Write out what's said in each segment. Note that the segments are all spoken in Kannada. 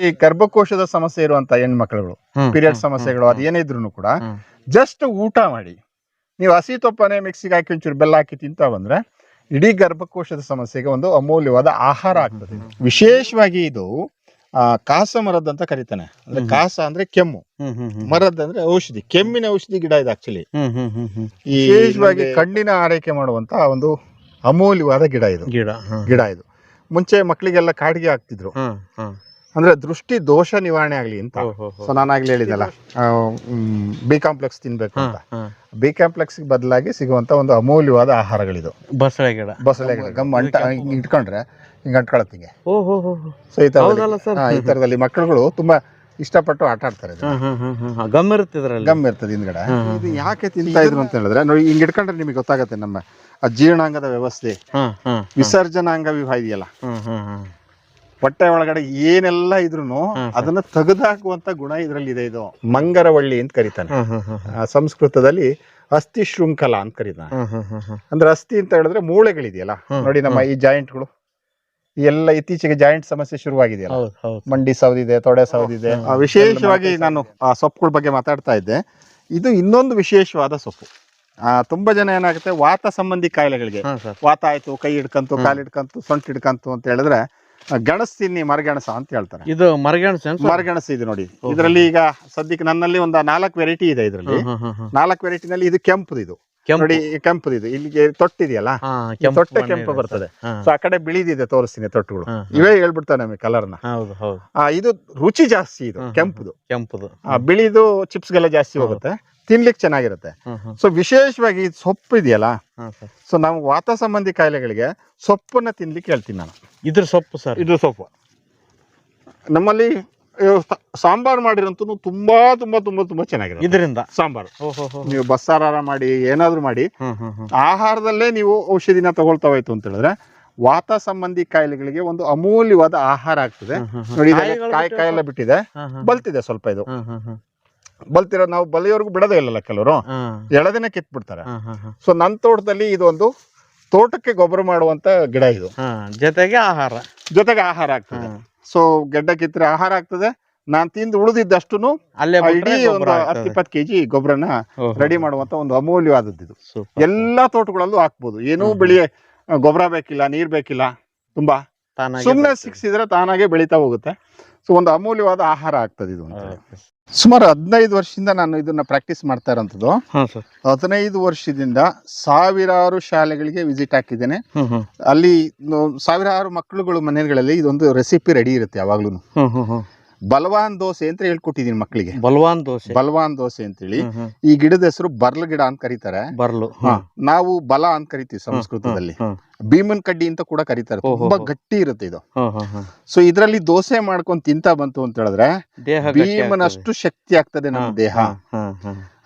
ಈ ಗರ್ಭಕೋಶದ ಸಮಸ್ಯೆ ಇರುವಂತ ಹೆಣ್ಮಕ್ಳುಗಳು ಪೀರಿಯಡ್ ಸಮಸ್ಯೆಗಳು ಅದೇನೇ ಇದ್ರು ಕೂಡ. ಜಸ್ಟ್ ಊಟ ಮಾಡಿ. ನೀವು ಹಸಿ ತೊಪ್ಪನೆ ಮಿಕ್ಸಿಗೆ ಹಾಕಿ ಒಂಚೂರು ಬೆಲ್ಲ ಹಾಕಿ ತಿಂತ ಬಂದ್ರೆ ಇಡೀ ಗರ್ಭಕೋಶದ ಸಮಸ್ಯೆಗೆ ಒಂದು ಅಮೂಲ್ಯವಾದ ಆಹಾರ ಆಗ್ತದೆ. ವಿಶೇಷವಾಗಿ ಇದು ಆ, ಕಾಸ ಮರದ ಅಂತ ಕರಿತಾನೆ. ಅಂದ್ರೆ. ಕಾಸ ಅಂದ್ರೆ ಕೆಮ್ಮು. ಮರದ್ ಅಂದ್ರೆ ಔಷಧಿ. ಕೆಮ್ಮಿನ ಔಷಧಿ ಗಿಡ ಇದು ಆಕ್ಚುಲಿ. ವಿಶೇಷವಾಗಿ ಕಣ್ಣಿನ ಆರೈಕೆ ಮಾಡುವಂತ ಒಂದು ಅಮೂಲ್ಯವಾದ ಗಿಡ ಇದು. ಗಿಡ ಗಿಡ ಇದು. ಮುಂಚೆ ಮಕ್ಕಳಿಗೆಲ್ಲ ಕಾಡಿಗೆ ಹಾಕ್ತಿದ್ರು. ಅಂದ್ರೆ ದೃಷ್ಟಿ ದೋಷ ನಿವಾರಣೆ ಆಗ್ಲಿ ಅಂತ. ಸೊ ನಾನಾಗ್ಲಿ ಹೇಳಿದಲ್ಲ. ಬಿ ಕಾಂಪ್ಲೆಕ್ಸ್ ತಿನ್ಬೇಕು ಅಂತ. ಬಿ ಕಾಂಪ್ಲೆಕ್ಸ್ ಬದಲಾಗಿ ಸಿಗುವಂತ ಒಂದು ಅಮೂಲ್ಯವಾದ ಆಹಾರಗಳಿದು. ಬಸಳೆ ಗಿಡ. ಬಸಳೆ ಗಿಡ. ಗಮ್ ಅಂಟ ಹಿಂಗ್ ಇಟ್ಕೊಂಡ್ರೆ ಹಿಂಗ್ ಅಂಟ್ಕೊಳತ್ತಿಗೆ. ಸೊ ಈ ಈ ತರದಲ್ಲಿ ಮಕ್ಕಳುಗಳು ತುಂಬಾ ಇಷ್ಟಪಟ್ಟು ಆಟ ಆಡ್ತಾರೆ. ಗಮ್ ಇರುತ್ತೆ ಇದ್ರಲ್ಲಿ. ಗಮ್ ಇರ್ತದೆ ಹಿಂದ್ಗಡೆ. ಇದು ಯಾಕೆ ತಿಂತಾ ಇದ್ರು ಅಂತ ಹೇಳಿದ್ರೆ ನೋಡಿ ಹಿಂಗ್ ಇಟ್ಕೊಂಡ್ರೆ ನಿಮಗೆ ಗೊತ್ತಾಗತ್ತೆ ನಮ್ಮ ಆ ಜೀರ್ಣಾಂಗದ ವ್ಯವಸ್ಥೆ. ವಿಸರ್ಜನಾಂಗ ವಿವಾಹ ಇದೆಯಲ್ಲ. ಹ್ಮ್, ಹ್ಮ್, ಹ್ಮ್. ಹೊಟ್ಟೆ ಒಳಗಡೆ ಏನೆಲ್ಲ ಇದ್ರು ಅದನ್ನ ತೆಗೆದಾಕುವಂತ ಗುಣ ಇದ್ರಲ್ಲಿ ಇದೆ. ಇದು ಮಂಗರವಳ್ಳಿ ಅಂತ ಕರೀತಾನೆ. ಸಂಸ್ಕೃತದಲ್ಲಿ ಅಸ್ಥಿ ಶೃಂಖಲ ಅಂತ ಕರೀತಾನೆ. ಅಂದ್ರೆ ಅಸ್ಥಿ ಅಂತ ಹೇಳಿದ್ರೆ ಮೂಳೆಗಳಿದೆಯಲ್ಲ? ನೋಡಿ ನಮ್ಮ ಈ ಜಾಯಿಂಟ್ಗಳು. ಎಲ್ಲ ಇತ್ತೀಚೆಗೆ ಜಾಯಿಂಟ್ ಸಮಸ್ಯೆ ಶುರುವಾಗಿದೆಯಲ್ಲ? ಮಂಡಿ ಸೌದಿದೆ ತೊಡೆ ಸೌದಿದೆ ವಿಶೇಷವಾಗಿ ನಾನು ಆ ಸೊಪ್ಪುಗಳ ಬಗ್ಗೆ ಮಾತಾಡ್ತಾ ಇದ್ದೆ. ಇದು ಇನ್ನೊಂದು ವಿಶೇಷವಾದ ಸೊಪ್ಪು. ಆ, ತುಂಬಾ ಜನ ಏನಾಗುತ್ತೆ ವಾತ ಸಂಬಂಧಿ ಕಾಯಿಲೆಗಳಿಗೆ. ವಾತ ಆಯ್ತು ಕೈ ಹಿಡ್ಕಂತು. ಕಾಲು ಹಿಡ್ಕಂತು ಸೊಂಟ ಹಿಡ್ಕಂತು ಅಂತ ಹೇಳಿದ್ರೆ ಆ, ಗೆಣಸು ತಿನ್ನಿ ಮರಗೆಣಸ ಅಂತ ಹೇಳ್ತಾರೆ. ಇದು ಮರಗೆಣಸೆ ಮರಗೆಣಸ? ಇದೆ ನೋಡಿ. ಇದರಲ್ಲಿ ಈಗ ಸದ್ಯಕ್ಕೆ ನನ್ನಲ್ಲಿ ಒಂದು ನಾಲ್ಕು ವೆರೈಟಿ ಇದೆ ಇದರಲ್ಲಿ. ನಾಲ್ಕು ವೆರೈಟಿನಲ್ಲಿ ಇದು ಕೆಂಪು ಇದು. ಕೆಂಪು. ನೋಡಿ ಈ ಕೆಂಪುದು ಇದು. ಇಲ್ಲಿಗೆ ತೊಟ್ಟಿದೆಯಲ್ಲ? ಕೆಂಪು ತೊಟ್ಟೆ ಕೆಂಪು ಬರ್ತದೆ. ಸೊ ಆ ಕಡೆ ಬಿಳಿದಿದೆ ತೋರಿಸ್ತೀನಿ ತೊಟ್ಟುಗಳು. ಇವೇ ಹೇಳ್ಬಿಡ್ತಾರೆ ನಮಗೆ ಕಲರ್ನ ಹೌದು ಹೌದು. ಆ, ಇದು ರುಚಿ ಜಾಸ್ತಿ ಇದು ಕೆಂಪದು. ಕೆಂಪುದು. ಬಿಳಿದು ಚಿಪ್ಸ್ಗೆಲ್ಲ ಜಾಸ್ತಿ ಹೋಗುತ್ತೆ. ತಿನ್ಲಿಕ್ಕೆ ಚೆನ್ನಾಗಿರುತ್ತೆ. ಸೊ ವಿಶೇಷವಾಗಿ ಸೊಪ್ಪು ಇದೆಯಲ್ಲ. ಸೊ ನಾವು ವಾತ ಸಂಬಂಧಿ ಕಾಯಿಲೆಗಳಿಗೆ ಸೊಪ್ಪನ್ನ ತಿನ್ಲಿಕ್ಕೆ ಹೇಳ್ತೀನಿ ನಾನು. ಇದ್ರ ಸೊಪ್ಪು ಸರ್? ಇದು ಸೊಪ್ಪು. ನಮ್ಮಲ್ಲಿ ಸಾಂಬಾರ್ ಮಾಡಿರೋಂತೂ ತುಂಬಾ ತುಂಬಾ ತುಂಬಾ ತುಂಬಾ ಚೆನ್ನಾಗಿದೆ ಇದರಿಂದ? ಸಾಂಬಾರ್. ನೀವು ಬಸ್ಸಾರ ಮಾಡಿ ಏನಾದ್ರೂ ಮಾಡಿ ಆಹಾರದಲ್ಲೇ ನೀವು ಔಷಧಿನ ತಗೊಳ್ತಾ ಹೋಯ್ತು ಅಂತ ಹೇಳಿದ್ರೆ ವಾತ ಸಂಬಂಧಿ ಕಾಯಿಲೆಗಳಿಗೆ ಒಂದು ಅಮೂಲ್ಯವಾದ ಆಹಾರ ಆಗ್ತದೆ. ನೋಡಿ ಕಾಯಿ ಕಾಯಿಲೆ ಕಾಯೆಲ್ಲ ಬಿಟ್ಟಿದೆ. ಬಲ್ತಿದೆ ಸ್ವಲ್ಪ ಇದು. ಬಲ್ತಿರೋ ನಾವು ಬಲಿಯವರೆಗೂ ಬಿಡೋದೇ ಇಲ್ಲಲ್ಲ ಕೆಲವರು. ಎಳದಿನ ಕಿತ್ಬಿಡ್ತಾರೆ. ಸೊ ನನ್ನ ತೋಟದಲ್ಲಿ ಇದೊಂದು ತೋಟಕ್ಕೆ ಗೊಬ್ಬರ ಮಾಡುವಂತ ಗಿಡ ಇದು. ಜೊತೆಗೆ ಆಹಾರ. ಜೊತೆಗೆ ಆಹಾರ ಆಗ್ತದೆ. ಸೊ ಗೆಡ್ಡ ಕಿತ್ತರೆ ಆಹಾರ ಆಗ್ತದೆ. ನಾನ್ ತಿಂದು ಉಳಿದಿದ್ದಷ್ಟು ಅಲ್ಲೇ ಇಡೀ ಒಂದು ಹತ್ತು. ಇಪ್ಪತ್ತು ಕೆಜಿ ಗೊಬ್ಬರನ ರೆಡಿ ಮಾಡುವಂತ ಒಂದು ಅಮೂಲ್ಯವಾದದ್ದು ಇದು ಎಲ್ಲಾ ತೋಟಗಳಲ್ಲೂ ಹಾಕ್ಬೋದು. ಏನೂ ಬೆಳೆಯ ಬೆಳಿ ಗೊಬ್ಬರ ಬೇಕಿಲ್ಲ ನೀರ್ ಬೇಕಿಲ್ಲ ತುಂಬಾ ಸುಮ್ಮನೆ. ಸಿಕ್ಸಿದ್ರೆ ತಾನಾಗೆ ಬೆಳೀತಾ ಹೋಗುತ್ತೆ. ಸೊ ಒಂದು ಅಮೂಲ್ಯವಾದ ಆಹಾರ ಆಗ್ತದೆ ಇದು. ಸುಮಾರು ಹದಿನೈದು ವರ್ಷದಿಂದ ನಾನು ಇದನ್ನ ಪ್ರಾಕ್ಟೀಸ್ ಮಾಡ್ತಾ ಇರೋಂಥದ್ದು. ಸರ್ ಹದಿನೈದು ವರ್ಷದಿಂದ ಸಾವಿರಾರು ಶಾಲೆಗಳಿಗೆ ವಿಸಿಟ್ ಹಾಕಿದ್ದೇನೆ. ಅಲ್ಲಿ ಸಾವಿರಾರು ಮಕ್ಕಳುಗಳು ಮನೆಗಳಲ್ಲಿ ಇದೊಂದು ರೆಸಿಪಿ ರೆಡಿ ಇರುತ್ತೆ ಯಾವಾಗ್ಲೂ ಬಲವಾನ್ ದೋಸೆ ಅಂತ ಹೇಳ್ಕೊಟ್ಟಿದೀನಿ ಮಕ್ಕಳಿಗೆ. ಬಲವಾನ್ ದೋಸೆ. ಬಲವಾನ್ ದೋಸೆ ಅಂತೇಳಿ. ಹ್ಮ್, ಹ್ಮ್. ಈ ಗಿಡದ ಹೆಸರು ಬರ್ಲ್ ಗಿಡ ಅಂತ ಕರೀತಾರೆ. ಬರ್ಲು. ನಾವು ಬಲ ಅಂತ ಕರಿತೀವಿ ಸಂಸ್ಕೃತದಲ್ಲಿ. ಭೀಮನ್ ಕಡ್ಡಿ ಅಂತ ಕೂಡ ಕರೀತಾರೆ ತುಂಬಾ ಗಟ್ಟಿ ಇರುತ್ತೆ ಇದು. ಸೊ ಇದ್ರಲ್ಲಿ ದೋಸೆ ಮಾಡ್ಕೊಂಡ್ ತಿಂತ ಬಂತು ಅಂತ ಹೇಳಿದ್ರೆ ಭೀಮನಷ್ಟು ಶಕ್ತಿ ಆಗ್ತದೆ ನಮ್ಮ ದೇಹ.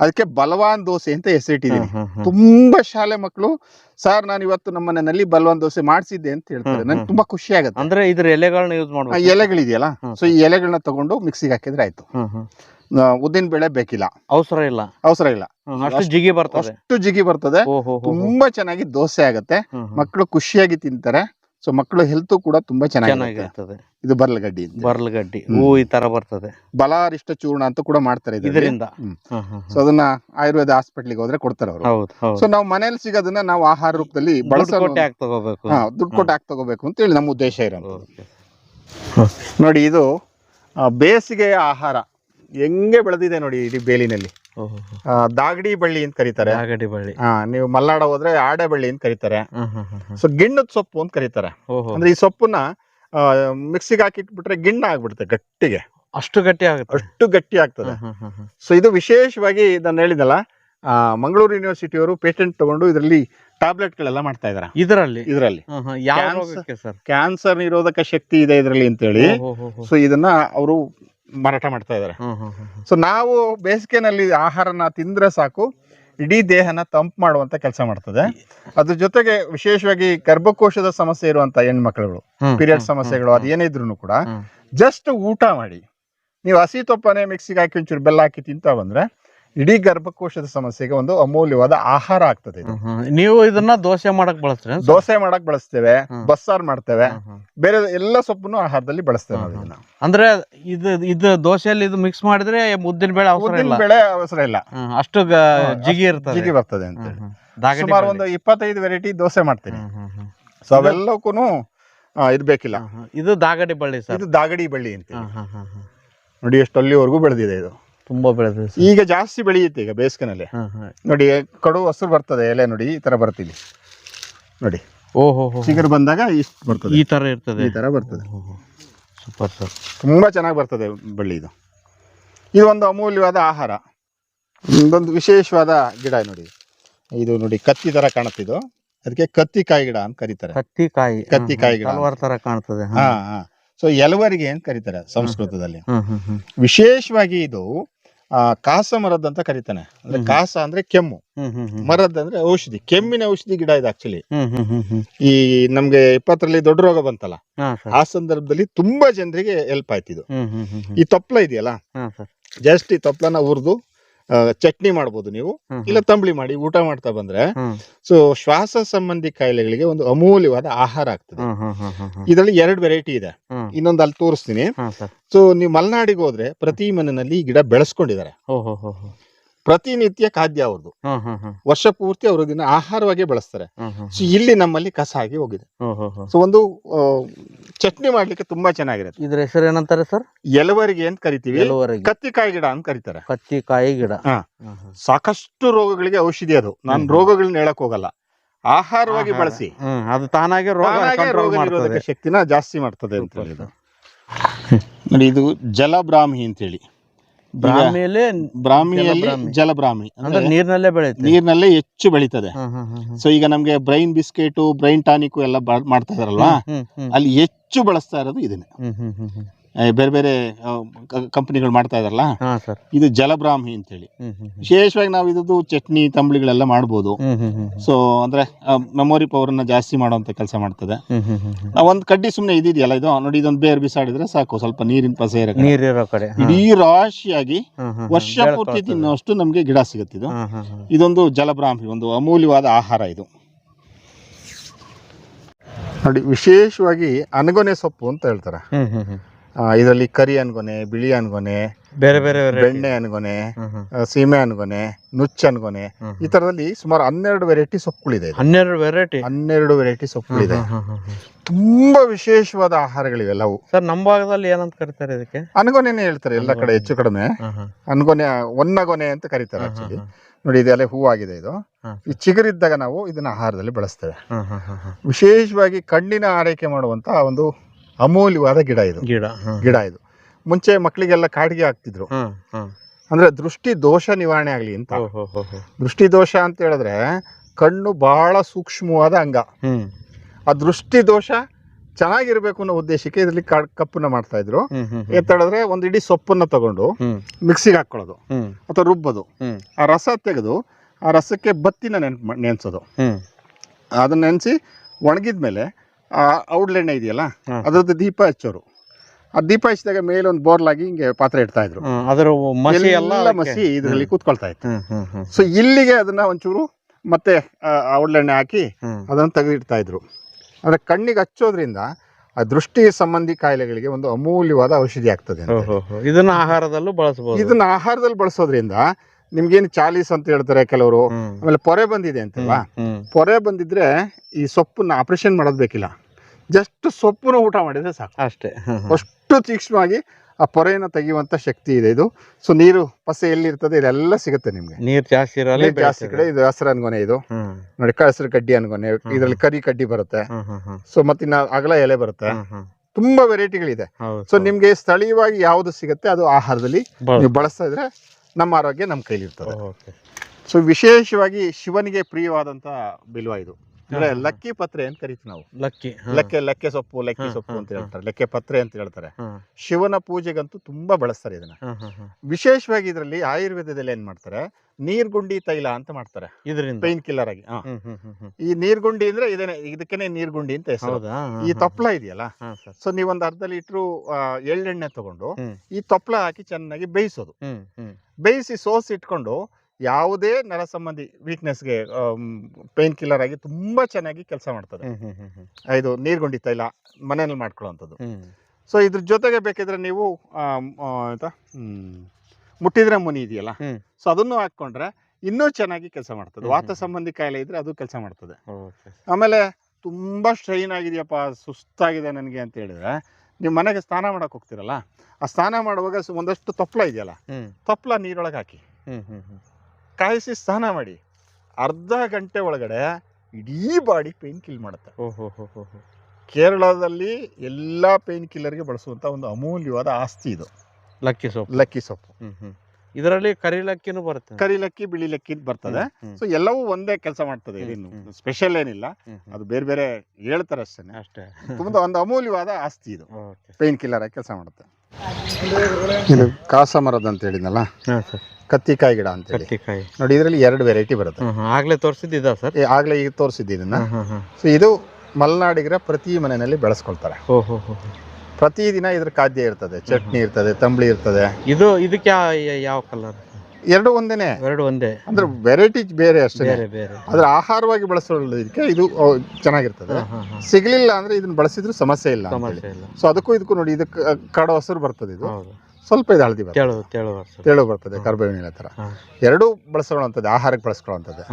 ಅದಕ್ಕೆ ಬಲವಾನ್ ದೋಸೆ ಅಂತ ಹೆಸರಿಟ್ಟಿದ್ದೀನಿ. ತುಂಬಾ ಶಾಲೆ ಮಕ್ಕಳು ಸರ್ ನಾನು ಇವತ್ತು ನಮ್ಮ ಮನೆಯಲ್ಲಿ ಬಲವಾನ್ ದೋಸೆ ಮಾಡಿಸಿದ್ದೆ ಅಂತ ಹೇಳ್ತಾರೆ. ನನಗೆ ತುಂಬಾ ಖುಷಿ ಆಗುತ್ತೆ. ಅಂದ್ರೆ ಇದ್ರ ಎಲೆಗಳನ್ನ ಯೂಸ್ ಎಲೆಗಳಿದೆಯಲ್ಲ. ಸೊ ಈ ಎಲೆಗಳನ್ನ ತಗೊಂಡು ಮಿಕ್ಸಿಗೆ ಹಾಕಿದ್ರೆ ಆಯ್ತು. ಉದ್ದಿನ ಬೇಳೆ ಬೇಕಿಲ್ಲ. ಅವಸರ ಇಲ್ಲ. ಅವಸರ ಇಲ್ಲ. ಅಷ್ಟು ಜಿಗಿ ಬರ್ತದೆ. ಅಷ್ಟು ಜಿಗಿ ಬರ್ತದೆ. ತುಂಬಾ ಚೆನ್ನಾಗಿ ದೋಸೆ ಆಗತ್ತೆ. ಮಕ್ಕಳು ಖುಷಿಯಾಗಿ ತಿಂತಾರೆ. ಸೊ ಮಕ್ಕಳು ಹೆಲ್ತ್ ಕೂಡ ತುಂಬಾ ಚೆನ್ನಾಗಿ ಚೆನ್ನಾಗಿರ್ತದೆ. ಇದು ಬರ್ಲಗಡ್ಡಿ ಬರ್ಲಗಡ್ಡಿ. ಹೂ ಈ ತರ ಬರ್ತದೆ. ಬಲಾರಿಷ್ಟ ಚೂರ್ಣ ಅಂತ ಕೂಡ ಮಾಡ್ತಾರೆ ಇದರಿಂದ. ಸೊ ಅದನ್ನ ಆಯುರ್ವೇದ ಹಾಸ್ಪಿಟ್ಲಿಗೆ ಹೋದ್ರೆ ಕೊಡ್ತಾರೆ ಅವರು. ಸೊ ನಾವು ಮನೇಲಿ ಸಿಗೋದನ್ನ ನಾವು ಆಹಾರ ರೂಪದಲ್ಲಿ ತಗೋಬೇಕು? ದುಡ್ಡು ಕೊಟ್ಟು ಹಾಕಿ ತಗೋಬೇಕು ಅಂತ ಹೇಳಿ ನಮ್ಮ ಉದ್ದೇಶ ಇರೋದು. ನೋಡಿ ಇದು ಬೇಸಿಗೆಯ ಆಹಾರ. ಹೆಂಗೆ ಬೆಳೆದಿದೆ ನೋಡಿ ಇಡೀ ಬೇಲಿನಲ್ಲಿ. ಆ, ದಾಗಡಿ ಬಳ್ಳಿ ಅಂತ ಕರೀತಾರೆ. ಆಗಡಿ ಬಳ್ಳಿ. ಆ, ನೀವು ಮಲ್ನಾಡ ಹೋದ್ರೆ ಆಡೆ ಬಳ್ಳಿ ಅಂತ ಕರೀತಾರೆ. ಸೊ ಗಿಣ್ಣದ ಸೊಪ್ಪು ಅಂತ ಕರೀತಾರೆ. ಓಹೋ. ಅಂದ್ರೆ ಈ ಸೊಪ್ಪನ್ನ ಮಿಕ್ಸಿಗೆ ಹಾಕಿಟ್ಬಿಟ್ರೆ ಗಿಣ್ಣ ಆಗ್ಬಿಡುತ್ತೆ ಗಟ್ಟಿಗೆ. ಅಷ್ಟು ಗಟ್ಟಿ ಆಗುತ್ತೆ. ಅಷ್ಟು ಗಟ್ಟಿ ಆಗ್ತದೆ. ಹ್ಮ್, ಹ್ಮ್, ಹ್ಮ್, ಹ್ಮ್. ಸೊ ಇದು ವಿಶೇಷವಾಗಿ ನಾನು ಹೇಳಿದಲ್ಲ ಆ, ಮಂಗಳೂರು ಯೂನಿವರ್ಸಿಟಿಯವರು ಪೇಟೆಂಟ್ ತಗೊಂಡು ಇದರಲ್ಲಿ ಟ್ಯಾಬ್ಲೆಟ್ಗಳೆಲ್ಲ ಮಾಡ್ತಾ ಇದಾರೆ. ಇದರಲ್ಲಿ? ಇದರಲ್ಲಿ. ಹ್ಮ್, ಹ್ಮ್. ಯಾವ Cancer- ರೋಗಕ್ಕೆ ಸರ್? ಕ್ಯಾನ್ಸರ್ ನಿರೋಧಕ ಶಕ್ತಿ ಇದೆ ಇದರಲ್ಲಿ ಅಂತ ಹೇಳಿ. ಸೊ ಇದನ್ನ ಅವರು ಮಾರಾಟ ಮಾಡ್ತಾ ಇದ್ದಾರೆ. ಸೊ ನಾವು ಬೇಸಿಗೆನಲ್ಲಿ ಆಹಾರನ ತಿಂದ್ರೆ ಸಾಕು ಇಡೀ ದೇಹನ ತಂಪು ಮಾಡುವಂತ ಕೆಲಸ ಮಾಡ್ತದೆ ಅದ್ರ ಜೊತೆಗೆ ವಿಶೇಷವಾಗಿ ಗರ್ಭಕೋಶದ ಸಮಸ್ಯೆ ಇರುವಂತ ಹೆಣ್ಮಕ್ಳುಗಳು ಪೀರಿಯಡ್ ಸಮಸ್ಯೆಗಳು ಅದ್ ಅದು ಏನೇ ಇದ್ರು ಕೂಡ. ಜಸ್ಟ್ ಊಟ ಮಾಡಿ ನೀವು ಹಸಿ ತೊಪ್ಪನೆ ಮಿಕ್ಸಿಗೆ ಹಾಕಿ ಒಂಚೂರು ಬೆಲ್ಲ ಹಾಕಿ ತಿಂತ ಬಂದ್ರೆ ಇಡೀ ಗರ್ಭಕೋಶದ ಸಮಸ್ಯೆಗೆ ಒಂದು ಅಮೂಲ್ಯವಾದ ಆಹಾರ ಆಗ್ತದೆ ಇದು. ನೀವು ಇದನ್ನ ದೋಸೆ ಮಾಡಕ್ ಬಳಸ್ತೇವೆ ದೋಸೆ ಮಾಡಕ್ ಬಳಸ್ತೇವೆ ಬಸ್ಸಾರ್ ಮಾಡ್ತೇವೆ ಬೇರೆ ಎಲ್ಲ ಸೊಪ್ಪನ್ನು ಆಹಾರದಲ್ಲಿ ಬಳಸ್ತೇವೆ ನಾವು ಇದನ್ನ. ಅಂದ್ರೆ ಇದು ಇದು ದೋಸೆಯಲ್ಲಿ ಇದು ಮಿಕ್ಸ್ ಮಾಡಿದ್ರೆ ಮುದ್ದಿನ ಬೇಳೆ ಅವಸರ ಇಲ್ಲ? ಬೆಳೆ ಅವಸರ ಇಲ್ಲ. ಅಷ್ಟು ಜಿಗಿ ಇರ್ತದೆ. ಜಿಗಿ ಬರ್ತದೆ ಅಂತ ಸುಮಾರು ಒಂದು ಇಪ್ಪತ್ತೈದು ವೆರೈಟಿ ದೋಸೆ ಮಾಡ್ತೀನಿ. ಸೊ ಅವೆಲ್ಲಕ್ಕೂ ಇರ್ಬೇಕಿಲ್ಲ. ಇದು ದಾಗಡಿ ಬಳ್ಳಿ ಸರ್. ಇದು ದಾಗಡಿ ಬಳ್ಳಿ ಅಂತ. ನೋಡಿ ಎಷ್ಟು ಅಲ್ಲಿವರೆಗೂ ಬೆಳೆದಿದೆ ಇದು. ತುಂಬಾ ಬೆಳೆದ ಈಗ ಜಾಸ್ತಿ ಬೆಳೆಯುತ್ತೆ ಈಗ ಬೇಸಿಗೆನಲ್ಲಿ. ನೋಡಿ ಕಡು ಹಸಿರು ಬರ್ತದೆ ಎಲೆ ನೋಡಿ ಈ ತರ ಬರ್ತೀವಿ. ನೋಡಿ. ಓಹೋ ಹೋ ಚಿಗುರು ಬಂದಾಗ ಇಷ್ಟು ಬರ್ತದೆ. ಈ ತರ ಇರ್ತದೆ. ಈ ತರ ಬರ್ತದೆ. Super sir. ತುಂಬಾ ಚೆನ್ನಾಗಿ ಬರ್ತದೆ ಬಳ್ಳಿ ಇದು. ಇದು ಒಂದು ಅಮೂಲ್ಯವಾದ ಆಹಾರ. ಇದೊಂದು ವಿಶೇಷವಾದ ಗಿಡ ನೋಡಿ. ಇದು ನೋಡಿ ಕತ್ತಿ ತರ ಕಾಣುತ್ತಿದ್ದು ಅದಕ್ಕೆ ಕತ್ತಿ ಕಾಯಿ ಗಿಡ ಅಂತ ಕರೀತಾರೆ. ಕತ್ತಿ ಕಾಯಿ ಕತ್ತಿ ಕಾಯಿ ಗಿಡ. ಹಲವಾರು ತರ ಕಾಣ್ತದೆ ಹಾ. ಹಾ ಸೊ ಎಲವರಿಗೆ ಅಂತ ಕರೀತಾರೆ ಸಂಸ್ಕೃತದಲ್ಲಿ? ವಿಶೇಷವಾಗಿ ಇದು ಆ, ಕಾಸ ಮರದ್ ಅಂತ ಕರೀತಾನೆ. ಅಂದ್ರೆ. ಕಾಸ ಅಂದ್ರೆ ಕೆಮ್ಮು. ಮರದ್ ಅಂದ್ರೆ ಔಷಧಿ. ಕೆಮ್ಮಿನ ಔಷಧಿ ಗಿಡ ಇದು ಆಕ್ಚುಲಿ ಈ ನಮ್ಗೆ ಇಪ್ಪತ್ತರಲ್ಲಿ ದೊಡ್ಡ ರೋಗ ಬಂತಲ್ಲ ಆ ಸಂದರ್ಭದಲ್ಲಿ ತುಂಬಾ ಜನರಿಗೆ ಹೆಲ್ಪ್ ಹ್ಮ್ ಈ ತೊಪ್ಲ ಇದೆಯಲ್ಲ ಜಸ್ಟ್ ಈ ತೊಪ್ಲನ ಹುರಿದು ಚಟ್ನಿ ಮಾಡ್ಬೋದು ನೀವು. ಇಲ್ಲ ತಂಬಳಿ ಮಾಡಿ ಊಟ ಮಾಡ್ತಾ ಬಂದ್ರೆ ಸೊ ಶ್ವಾಸ ಸಂಬಂಧಿ ಕಾಯಿಲೆಗಳಿಗೆ ಒಂದು ಅಮೂಲ್ಯವಾದ ಆಹಾರ ಆಗ್ತದೆ. ಇದರಲ್ಲಿ ಎರಡು ವೆರೈಟಿ ಇದೆ. ಇನ್ನೊಂದು ಅಲ್ಲಿ ತೋರಿಸ್ತೀನಿ. ಸೊ ನೀವು ಮಲೆನಾಡಿಗೆ ಹೋದ್ರೆ ಪ್ರತಿ ಮನೆಯಲ್ಲಿ ಈ ಗಿಡ ಬೆಳೆಸ್ಕೊಂಡಿದ್ದಾರೆ. ಪ್ರತಿನಿತ್ಯ ಖಾದ್ಯ ಅವ್ರದ್ದು ಹ್ಮ್ ಹ್ಮ್ ಹ್ಮ್ ವರ್ಷ ಪೂರ್ತಿ ಅವರು ಇದನ್ನ ಆಹಾರವಾಗಿ ಬಳಸ್ತಾರೆ. ಹ್ಮ್ ಹ್ಮ್ ಸೊ ಇಲ್ಲಿ ನಮ್ಮಲ್ಲಿ ಕಸ ಆಗಿ ಹೋಗಿದೆ. ಸೊ ಒಂದು ಆ, ಚಟ್ನಿ ಮಾಡ್ಲಿಕ್ಕೆ ತುಂಬಾ ಚೆನ್ನಾಗಿರುತ್ತೆ. ಇದ್ರ ಹೆಸರು ಏನಂತಾರೆ ಸರ್? ಎಲವರಿಗೆ ಅಂತ ಕರಿತೀವಿ. ಕತ್ತಿಕಾಯಿ ಗಿಡ ಅಂತ ಕರೀತಾರೆ. ಕತ್ತಿ ಕಾಯಿ ಗಿಡ. ಹಾ. ಹ್ಮ್ ಹ್ಮ್. ಸಾಕಷ್ಟು ರೋಗಗಳಿಗೆ ಔಷಧಿ ಅದು. ನಾನು ಹ್ಮ್. ರೋಗಗಳನ್ನ ಹೇಳಕ್ ಹೋಗಲ್ಲ. ಆಹಾರವಾಗಿ ಆಹಾರ. ಬಳಸಿ. ಹ್ಮ್ ಅದು ತಾನಾಗೆ ರೋಗ ತಾನಾಗೆ ನಿರೋಧಕ ಶಕ್ತಿನ ಜಾಸ್ತಿ ಮಾಡ್ತದೆ ಅಂತ ಹೇಳಿದ್ರು. ನೋಡಿ ಇದು ಜಲಬ್ರಾಹ್ಮಿ ಅಂತೇಳಿ ಬ್ರಾಹ್ಮಿಯಲ್ಲಿ ಬ್ರಾಹ್ಮಿಯಲ್ಲಿ ಜಲಬ್ರಾಹ್ಮಿ. ಅಂದ್ರೆ ನೀರ್ನಲ್ಲೇ ಬೆಳೆಯುತ್ತೆ. ನೀರ್ನಲ್ಲೇ ಹೆಚ್ಚು ಬೆಳೀತದೆ. ಸೊ ಈಗ ನಮ್ಗೆ ಬ್ರೈನ್ ಬಿಸ್ಕೆಟ್ ಬ್ರೈನ್ ಟಾನಿಕ್ ಎಲ್ಲ ಮಾಡ್ತಾ ಇದಾರಲ್ವಾ? ಅಲ್ಲಿ ಹೆಚ್ಚು ಬಳಸ್ತಾ ಇರೋದು ಇದನ್ನೇ. ಬೇರೆ ಬೇರೆ ಕಂಪನಿಗಳು ಮಾಡ್ತಾ ಇದಾರಲ್ಲ ಹಾ ಸರ್ ಇದು ಜಲಬ್ರಾಹ್ಮಿ ಅಂತೇಳಿ ಹ್ಮ್ ಹ್ಮ್. ವಿಶೇಷವಾಗಿ ನಾವು ಇದ್ದು ಚಟ್ನಿ ತಂಬಳಿಗಳೆಲ್ಲ ಮಾಡ್ಬೋದು. ಸೊ ಅಂದ್ರೆ ಮೆಮೊರಿ ಪವರ್ ಪವರ್ನ ಜಾಸ್ತಿ ಮಾಡುವಂತ ಕೆಲಸ ಮಾಡ್ತದೆ. ನಾವು ಒಂದು ಕಡ್ಡಿ ಸುಮ್ಮನೆ ಇದಿದೆಯಲ್ಲ ಇದು ನೋಡಿ ಇದೊಂದು ಬೇರ್ ಬಿಸಾಡಿದ್ರೆ ಸಾಕು ಸ್ವಲ್ಪ ನೀರಿನ ಪಸೆ ಇರೋ ಕಡೆ. ಇಡೀ ರಾಶಿಯಾಗಿ. ವರ್ಷ. ಪೂರ್ತಿ ತಿನ್ನುವಷ್ಟು ನಮಗೆ ಗಿಡ ಸಿಗುತ್ತೆ ಇದು. ಇದೊಂದು ಜಲಬ್ರಾಹ್ಮಿ ಒಂದು ಅಮೂಲ್ಯವಾದ ಆಹಾರ ಇದು ನೋಡಿ ವಿಶೇಷವಾಗಿ ಅನಗೊನೆ ಸೊಪ್ಪು ಅಂತ ಹೇಳ್ತಾರೆ. ಇದರಲ್ಲಿ ಕರಿ ಅನ್ಗೊನೆ ಬಿಳಿ ಅನ್ಗೊನೆ ಬೇರೆ ಬೇರೆ. ಬೆಣ್ಣೆ ಅನ್ಗೊನೆ ಸೀಮೆ ಅನ್ಗೊನೆ ನುಚ್ಚ ಅನ್ಗೊನೆ ಈ ತರದಲ್ಲಿ ಸುಮಾರು ಹನ್ನೆರಡು ವೆರೈಟಿ ಸೊಪ್ಪುಗಳಿದೆ. ಹನ್ನೆರಡು ವೆರೈಟಿ ಹನ್ನೆರಡು ವೆರೈಟಿ ಸೊಪ್ಪುಗಳಿದೆ. ತುಂಬಾ ವಿಶೇಷವಾದ ಆಹಾರಗಳಿವೆಲ್ಲವು ಸರ್ ನಮ್ಮ ಭಾಗದಲ್ಲಿ ಏನಂತ ಕರೀತಾರೆ ಇದಕ್ಕೆ? ಅನ್ಗೊನೆನೆ ಹೇಳ್ತಾರೆ ಎಲ್ಲ ಕಡೆ ಹೆಚ್ಚು ಕಡಿಮೆ. ಅನ್ಗೊನೆ ಒನ್ನಗೊನೆ ಅಂತ ಕರೀತಾರೆ ಆಕ್ಚುಲಿ ನೋಡಿ ಇದೆಲ್ಲ ಹೂವಾಗಿದೆ ಇದು. ಈ ಚಿಗುರಿದ್ದಾಗ ನಾವು ಇದನ್ನ ಆಹಾರದಲ್ಲಿ ಬಳಸ್ತೇವೆ. ವಿಶೇಷವಾಗಿ ಕಣ್ಣಿನ ಆರೈಕೆ ಮಾಡುವಂತ ಒಂದು ಅಮೂಲ್ಯವಾದ ಗಿಡ ಇದು. ಗಿಡ ಗಿಡ ಇದು. ಮುಂಚೆ ಮಕ್ಕಳಿಗೆಲ್ಲ ಕಾಡಿಗೆ ಹಾಕ್ತಿದ್ರು. ಅಂದ್ರೆ ದೃಷ್ಟಿ ದೋಷ ನಿವಾರಣೆ ಆಗ್ಲಿ ಅಂತ. ದೃಷ್ಟಿ ದೋಷ ಅಂತ ಹೇಳಿದ್ರೆ ಕಣ್ಣು ಬಹಳ ಸೂಕ್ಷ್ಮವಾದ ಅಂಗ. ಆ ದೃಷ್ಟಿ ದೋಷ ಚೆನ್ನಾಗಿರ್ಬೇಕು ಅನ್ನೋ ಉದ್ದೇಶಕ್ಕೆ ಇದ್ರಲ್ಲಿ ಕಪ್ಪನ್ನ ಮಾಡ್ತಾ ಇದ್ರು. ಹೇಳಿದ್ರೆ ಒಂದು ಇಡೀ ಸೊಪ್ಪನ್ನ ತಗೊಂಡು ಮಿಕ್ಸಿಗೆ ಹಾಕೊಳ್ಳೋದು. ಅಥವಾ ರುಬ್ಬೋದು. ಆ ರಸ ತೆಗೆದು ಆ ರಸಕ್ಕೆ ಬತ್ತಿನ ನೆನ್ಸೋದು. ನೆನೆಸೋದು ಅದನ್ನ ನೆನೆಸಿ ಒಣಗಿದ್ಮೇಲೆ ಆ ಔಡ್ಲೆಣ್ಣೆ ಇದೆಯಲ್ಲ ಅದರದ್ದು ದೀಪ ಹಚ್ಚೋರು. ಆ ದೀಪ ಹಚ್ಚಿದಾಗ ಮೇಲೆ ಒಂದು ಬೋರ್ಲಾಗಿ ಹಿಂಗೆ ಪಾತ್ರೆ ಇಡ್ತಾ ಇದ್ರು. ಅದರ ಮಸಿ ಎಲ್ಲ ಮಸಿ ಇದರಲ್ಲಿ ಕೂತ್ಕೊಳ್ತಾ ಇತ್ತು. ಸೊ ಇಲ್ಲಿಗೆ ಅದನ್ನ ಒಂಚೂರು ಮತ್ತೆ ಆ ಔಡ್ಲೆಣ್ಣೆ ಹಾಕಿ ಅದನ್ನು ತೆಗೆದಿಡ್ತಾ ಇದ್ರು. ಅಂದ್ರೆ ಕಣ್ಣಿಗೆ ಹಚ್ಚೋದ್ರಿಂದ ಆ ದೃಷ್ಟಿ ಸಂಬಂಧಿ ಕಾಯಿಲೆಗಳಿಗೆ ಒಂದು ಅಮೂಲ್ಯವಾದ ಔಷಧಿ ಆಗ್ತದೆ. ಇದನ್ನ ಆಹಾರದಲ್ಲೂ ಬಳಸಬಹುದು ಇದನ್ನ ಆಹಾರದಲ್ಲಿ ಬಳಸೋದ್ರಿಂದ ನಿಮ್ಗೇನು ಚಾಲೀಸ್ ಅಂತ ಹೇಳ್ತಾರೆ ಕೆಲವರು. ಆಮೇಲೆ ಪೊರೆ ಬಂದಿದೆ ಅಂತಲ್ವಾ? ಪೊರೆ ಬಂದಿದ್ರೆ ಈ ಸೊಪ್ಪನ್ನ ಆಪರೇಷನ್ ಮಾಡೋದು ಬೇಕಿಲ್ಲ. ಜಸ್ಟ್ ಸೊಪ್ಪನ್ನು ಊಟ ಮಾಡಿದ್ರೆ ಸಾಕು. ಅಷ್ಟೇ. ಅಷ್ಟು ತೀಕ್ಷ್ಣವಾಗಿ ಆ ಪೊರೆಯನ್ನು ತೆಗೆಯುವಂತ ಶಕ್ತಿ ಇದೆ ಇದು. ಸೊ ನೀರು ಪಸೆ ಎಲ್ಲಿರ್ತದೆ ಇದೆಲ್ಲ ಸಿಗುತ್ತೆ ನಿಮ್ಗೆ. ನೀರು ಜಾಸ್ತಿ ಇರಲ್ಲ ಜಾಸ್ತಿ ಕಡೆ ಇದು ಹಸಿರು ಅನ್ಗೊನೆ ಇದು. ನೋಡಿ ಹಸಿರು ಕಡ್ಡಿ ಅನ್ಗೊನೆ ಇದರಲ್ಲಿ ಕರಿ ಕಡ್ಡಿ ಬರುತ್ತೆ. ಸೊ ಮತ್ತಿನ್ನ ಅಗಲ ಎಲೆ ಬರುತ್ತೆ. ತುಂಬಾ ವೆರೈಟಿಗಳಿದೆ ಸೊ ನಿಮ್ಗೆ ಸ್ಥಳೀಯವಾಗಿ ಯಾವ್ದು ಸಿಗುತ್ತೆ ಅದು ಆಹಾರದಲ್ಲಿ ನೀವು ಬಳಸ್ತಾ ಇದ್ರೆ ನಮ್ಮ ಆರೋಗ್ಯ ನಮ್ಮ ಕೈಲಿರ್ತದೆ. ಓಕೆ. ಸೊ ವಿಶೇಷವಾಗಿ ಶಿವನಿಗೆ ಪ್ರಿಯವಾದಂಥ ಬಿಲ್ವ ಇದು. ಅಂದ್ರೆ. ಲಕ್ಕಿ ಪತ್ರೆ ಅಂತ ಕರಿತೀವಿ ನಾವು. ಲಕ್ಕಿ ಲಕ್ಕೆ ಲಕ್ಕೆ ಸೊಪ್ಪು ಲಕ್ಕಿ ಸೊಪ್ಪು ಅಂತ ಹೇಳ್ತಾರೆ. ಲಕ್ಕೆ ಪತ್ರೆ ಅಂತ ಹೇಳ್ತಾರೆ. ಶಿವನ ಪೂಜೆಗಂತೂ ತುಂಬಾ ಬಳಸ್ತಾರೆ ಇದನ್ನ. ವಿಶೇಷವಾಗಿ ಇದರಲ್ಲಿ ಆಯುರ್ವೇದದಲ್ಲಿ ಏನ್ ಮಾಡ್ತಾರೆ? ನೀರ್ಗುಂಡಿ ತೈಲ ಅಂತ ಮಾಡ್ತಾರೆ. ಇದರಿಂದ? ಪೈನ್ ಕಿಲ್ಲರ್ ಆಗಿ ಈ ನೀರ್ಗುಂಡಿ ಅಂದ್ರೆ ಇದೇನೆ ಇದಕ್ಕೇನೆ ನೀರ್ಗುಂಡಿ ಅಂತ ಹೆಸರು. ಈ ತಪ್ಪಲ ಇದೆಯಲ್ಲ? ಸೊ ನೀವೊಂದು ಅರ್ಧ ಲೀಟ್ರು ಎಳ್ಳೆಣ್ಣೆ ತಗೊಂಡು ಈ ತಪ್ಪಲ ಹಾಕಿ ಚೆನ್ನಾಗಿ ಬೇಯಿಸೋದು. ಬೇಯಿಸಿ ಸೋಸ್ ಇಟ್ಕೊಂಡು ಯಾವುದೇ ನರ ಸಂಬಂಧಿ ವೀಕ್ನೆಸ್ಗೆ ಪೇನ್ ಕಿಲ್ಲರ್ ಆಗಿ ತುಂಬಾ ಚೆನ್ನಾಗಿ ಕೆಲಸ ಮಾಡ್ತದೆ. ಇದು ನೀರ್ಗುಂಡಿ ತೈಲ ಮನೆಯಲ್ಲಿ ಮಾಡ್ಕೊಳ್ಳೋವಂಥದ್ದು. ಸೊ ಇದ್ರ ಜೊತೆಗೆ ಬೇಕಿದ್ರೆ ನೀವು ಆಯ್ತಾ ಮುಟ್ಟಿದ್ರೆ ಮುನಿ ಇದೆಯಲ್ಲ. ಸೊ ಅದನ್ನು ಹಾಕೊಂಡ್ರೆ ಇನ್ನೂ ಚೆನ್ನಾಗಿ ಕೆಲಸ ಮಾಡ್ತದೆ. ವಾತ ಸಂಬಂಧಿ ಕಾಯಿಲೆ ಇದ್ರೆ ಅದು ಕೆಲಸ ಮಾಡ್ತದೆ. ಆಮೇಲೆ ತುಂಬಾ ಸ್ಟ್ರೈನ್ ಆಗಿದೆಯಪ್ಪ ಸುಸ್ತಾಗಿದೆ ನನಗೆ ಅಂತ ಹೇಳಿದ್ರೆ ನೀವು ಮನೆಗೆ ಸ್ನಾನ ಮಾಡಕ್ ಹೋಗ್ತಿರಲ್ಲ ಆ ಸ್ನಾನ ಮಾಡುವಾಗ ಒಂದಷ್ಟು ತಪ್ಪಲ ಇದೆಯಲ್ಲ ತಪ್ಪಲ ನೀರೊಳಗೆ ಹಾಕಿ. ಕಾಯಿಸಿ ಸ್ನಾನ ಮಾಡಿ. ಅರ್ಧ ಗಂಟೆ ಒಳಗಡೆ ಇಡೀ ಬಾಡಿ ಪೇನ್ ಕಿಲ್ ಮಾಡುತ್ತೆ. ಕೇರಳದಲ್ಲಿ ಎಲ್ಲ ಪೇನ್ ಕಿಲ್ಲರ್ಗೆ ಬಳಸುವಂತ ಒಂದು ಅಮೂಲ್ಯವಾದ ಆಸ್ತಿ ಇದು. ಲಕ್ಕಿ ಸೊಪ್ಪು. ಲಕ್ಕಿ ಸೊಪ್ಪು. ಇದರಲ್ಲಿ ಕರಿಲಕ್ಕಿನೂ ಬರುತ್ತೆ. ಕರಿಲಕ್ಕಿ ಬಿಳಿ ಲಕ್ಕಿ ಬರ್ತದೆ. ಸೊ ಎಲ್ಲವೂ ಒಂದೇ ಕೆಲಸ ಮಾಡ್ತದೆ ಇದನ್ನು. ಇದೇನು ಸ್ಪೆಷಲ್ ಏನಿಲ್ಲ. ಅದು ಬೇರೆ ಬೇರೆ ಹೇಳ್ತಾರೆ ಅಷ್ಟೇ ಅಷ್ಟೇ. ತುಂಬಾ ಒಂದು ಅಮೂಲ್ಯವಾದ ಆಸ್ತಿ ಇದು. ಪೇನ್ ಕಿಲ್ಲರ್ ಆಗಿ ಕೆಲಸ ಮಾಡುತ್ತೆ. ಇದು ಕಾಸ ಮರದ ಅಂತ ಹೇಳಿದ್ನಲ್ಲ? ಹಾಂ ಸರ್. ಕತ್ತಿಕಾಯಿ ಗಿಡ ಅಂತ ಹೇಳಿ ನೋಡಿ ಇದರಲ್ಲಿ ಎರಡು ವೆರೈಟಿ ಬರುತ್ತೆ. ಹ್ಮ್ ಹ್ಮ್. ಆಗ್ಲೇ ತೋರಿಸಿದ್ದ ಸರ್? ಆಗ್ಲೇ ಈಗ ತೋರಿಸಿದ್ದು ಇದನ್ನ. ಸೊ ಇದು ಮಲೆನಾಡಿಗರ ಪ್ರತಿ ಮನೆಯಲ್ಲಿ ಬೆಳೆಸ್ಕೊಳ್ತಾರೆ. ಪ್ರತಿ ಹೋ ಹೋ ಹೋ. ಪ್ರತಿದಿನ ಇದ್ರ ಖಾದ್ಯ ಇರ್ತದೆ ಚಟ್ನಿ ಇರ್ತದೆ ತಂಬಳಿ ಇರ್ತದೆ. ಇದು ಇದಕ್ಕೆ ಯಾವ ಯಾವ ಕಲರ್ ಎರಡು ಒಂದೇನೆ. ಎರಡು ಒಂದೇ. ಅಂದ್ರೆ ವೆರೈಟಿ ಬೇರೆ ಅಷ್ಟೇ ಬೇರೆ ಬೇರೆ. ಆದ್ರೆ ಆಹಾರವಾಗಿ ಬಳಸೋದಕ್ಕೆ ಇದು ಆ, ಚೆನ್ನಾಗಿರ್ತದೆ. ಹಾ, ಹಾ. ಸಿಗ್ಲಿಲ್ಲ ಅಂದ್ರೆ ಇದನ್ನ ಬಳಸಿದ್ರು ಸಮಸ್ಯೆ ಇಲ್ಲ ಅಂತ ಹೇಳಿ ಸಮಸ್ಯೆ ಇಲ್ಲ. ಸೊ ಅದಕ್ಕೂ ಇದಕ್ಕೂ ನೋಡಿ ಇದಕ್ಕೆ ಕಾಡು ಹಸಿರು ಬರ್ತದೆ ಇದು. ಹೌದು. ಸ್ವಲ್ಪ ಇದು ಹಳದಿ ಬರ್ತದೆ. ತೆಳು ತೆಳು ವರ್ಷ ತೆಳು ಬರ್ತದೆ ಕರ್ಬೇವಿನ ತರ. ಹಾ. ಎರಡೂ ಬಳಸ್ಕೊಳ್ಳುವಂಥದ್ದು ಆಹಾರಕ್ಕೆ ಬಳಸ್ಕೊಳ್ಳುವಂಥದ್ದು.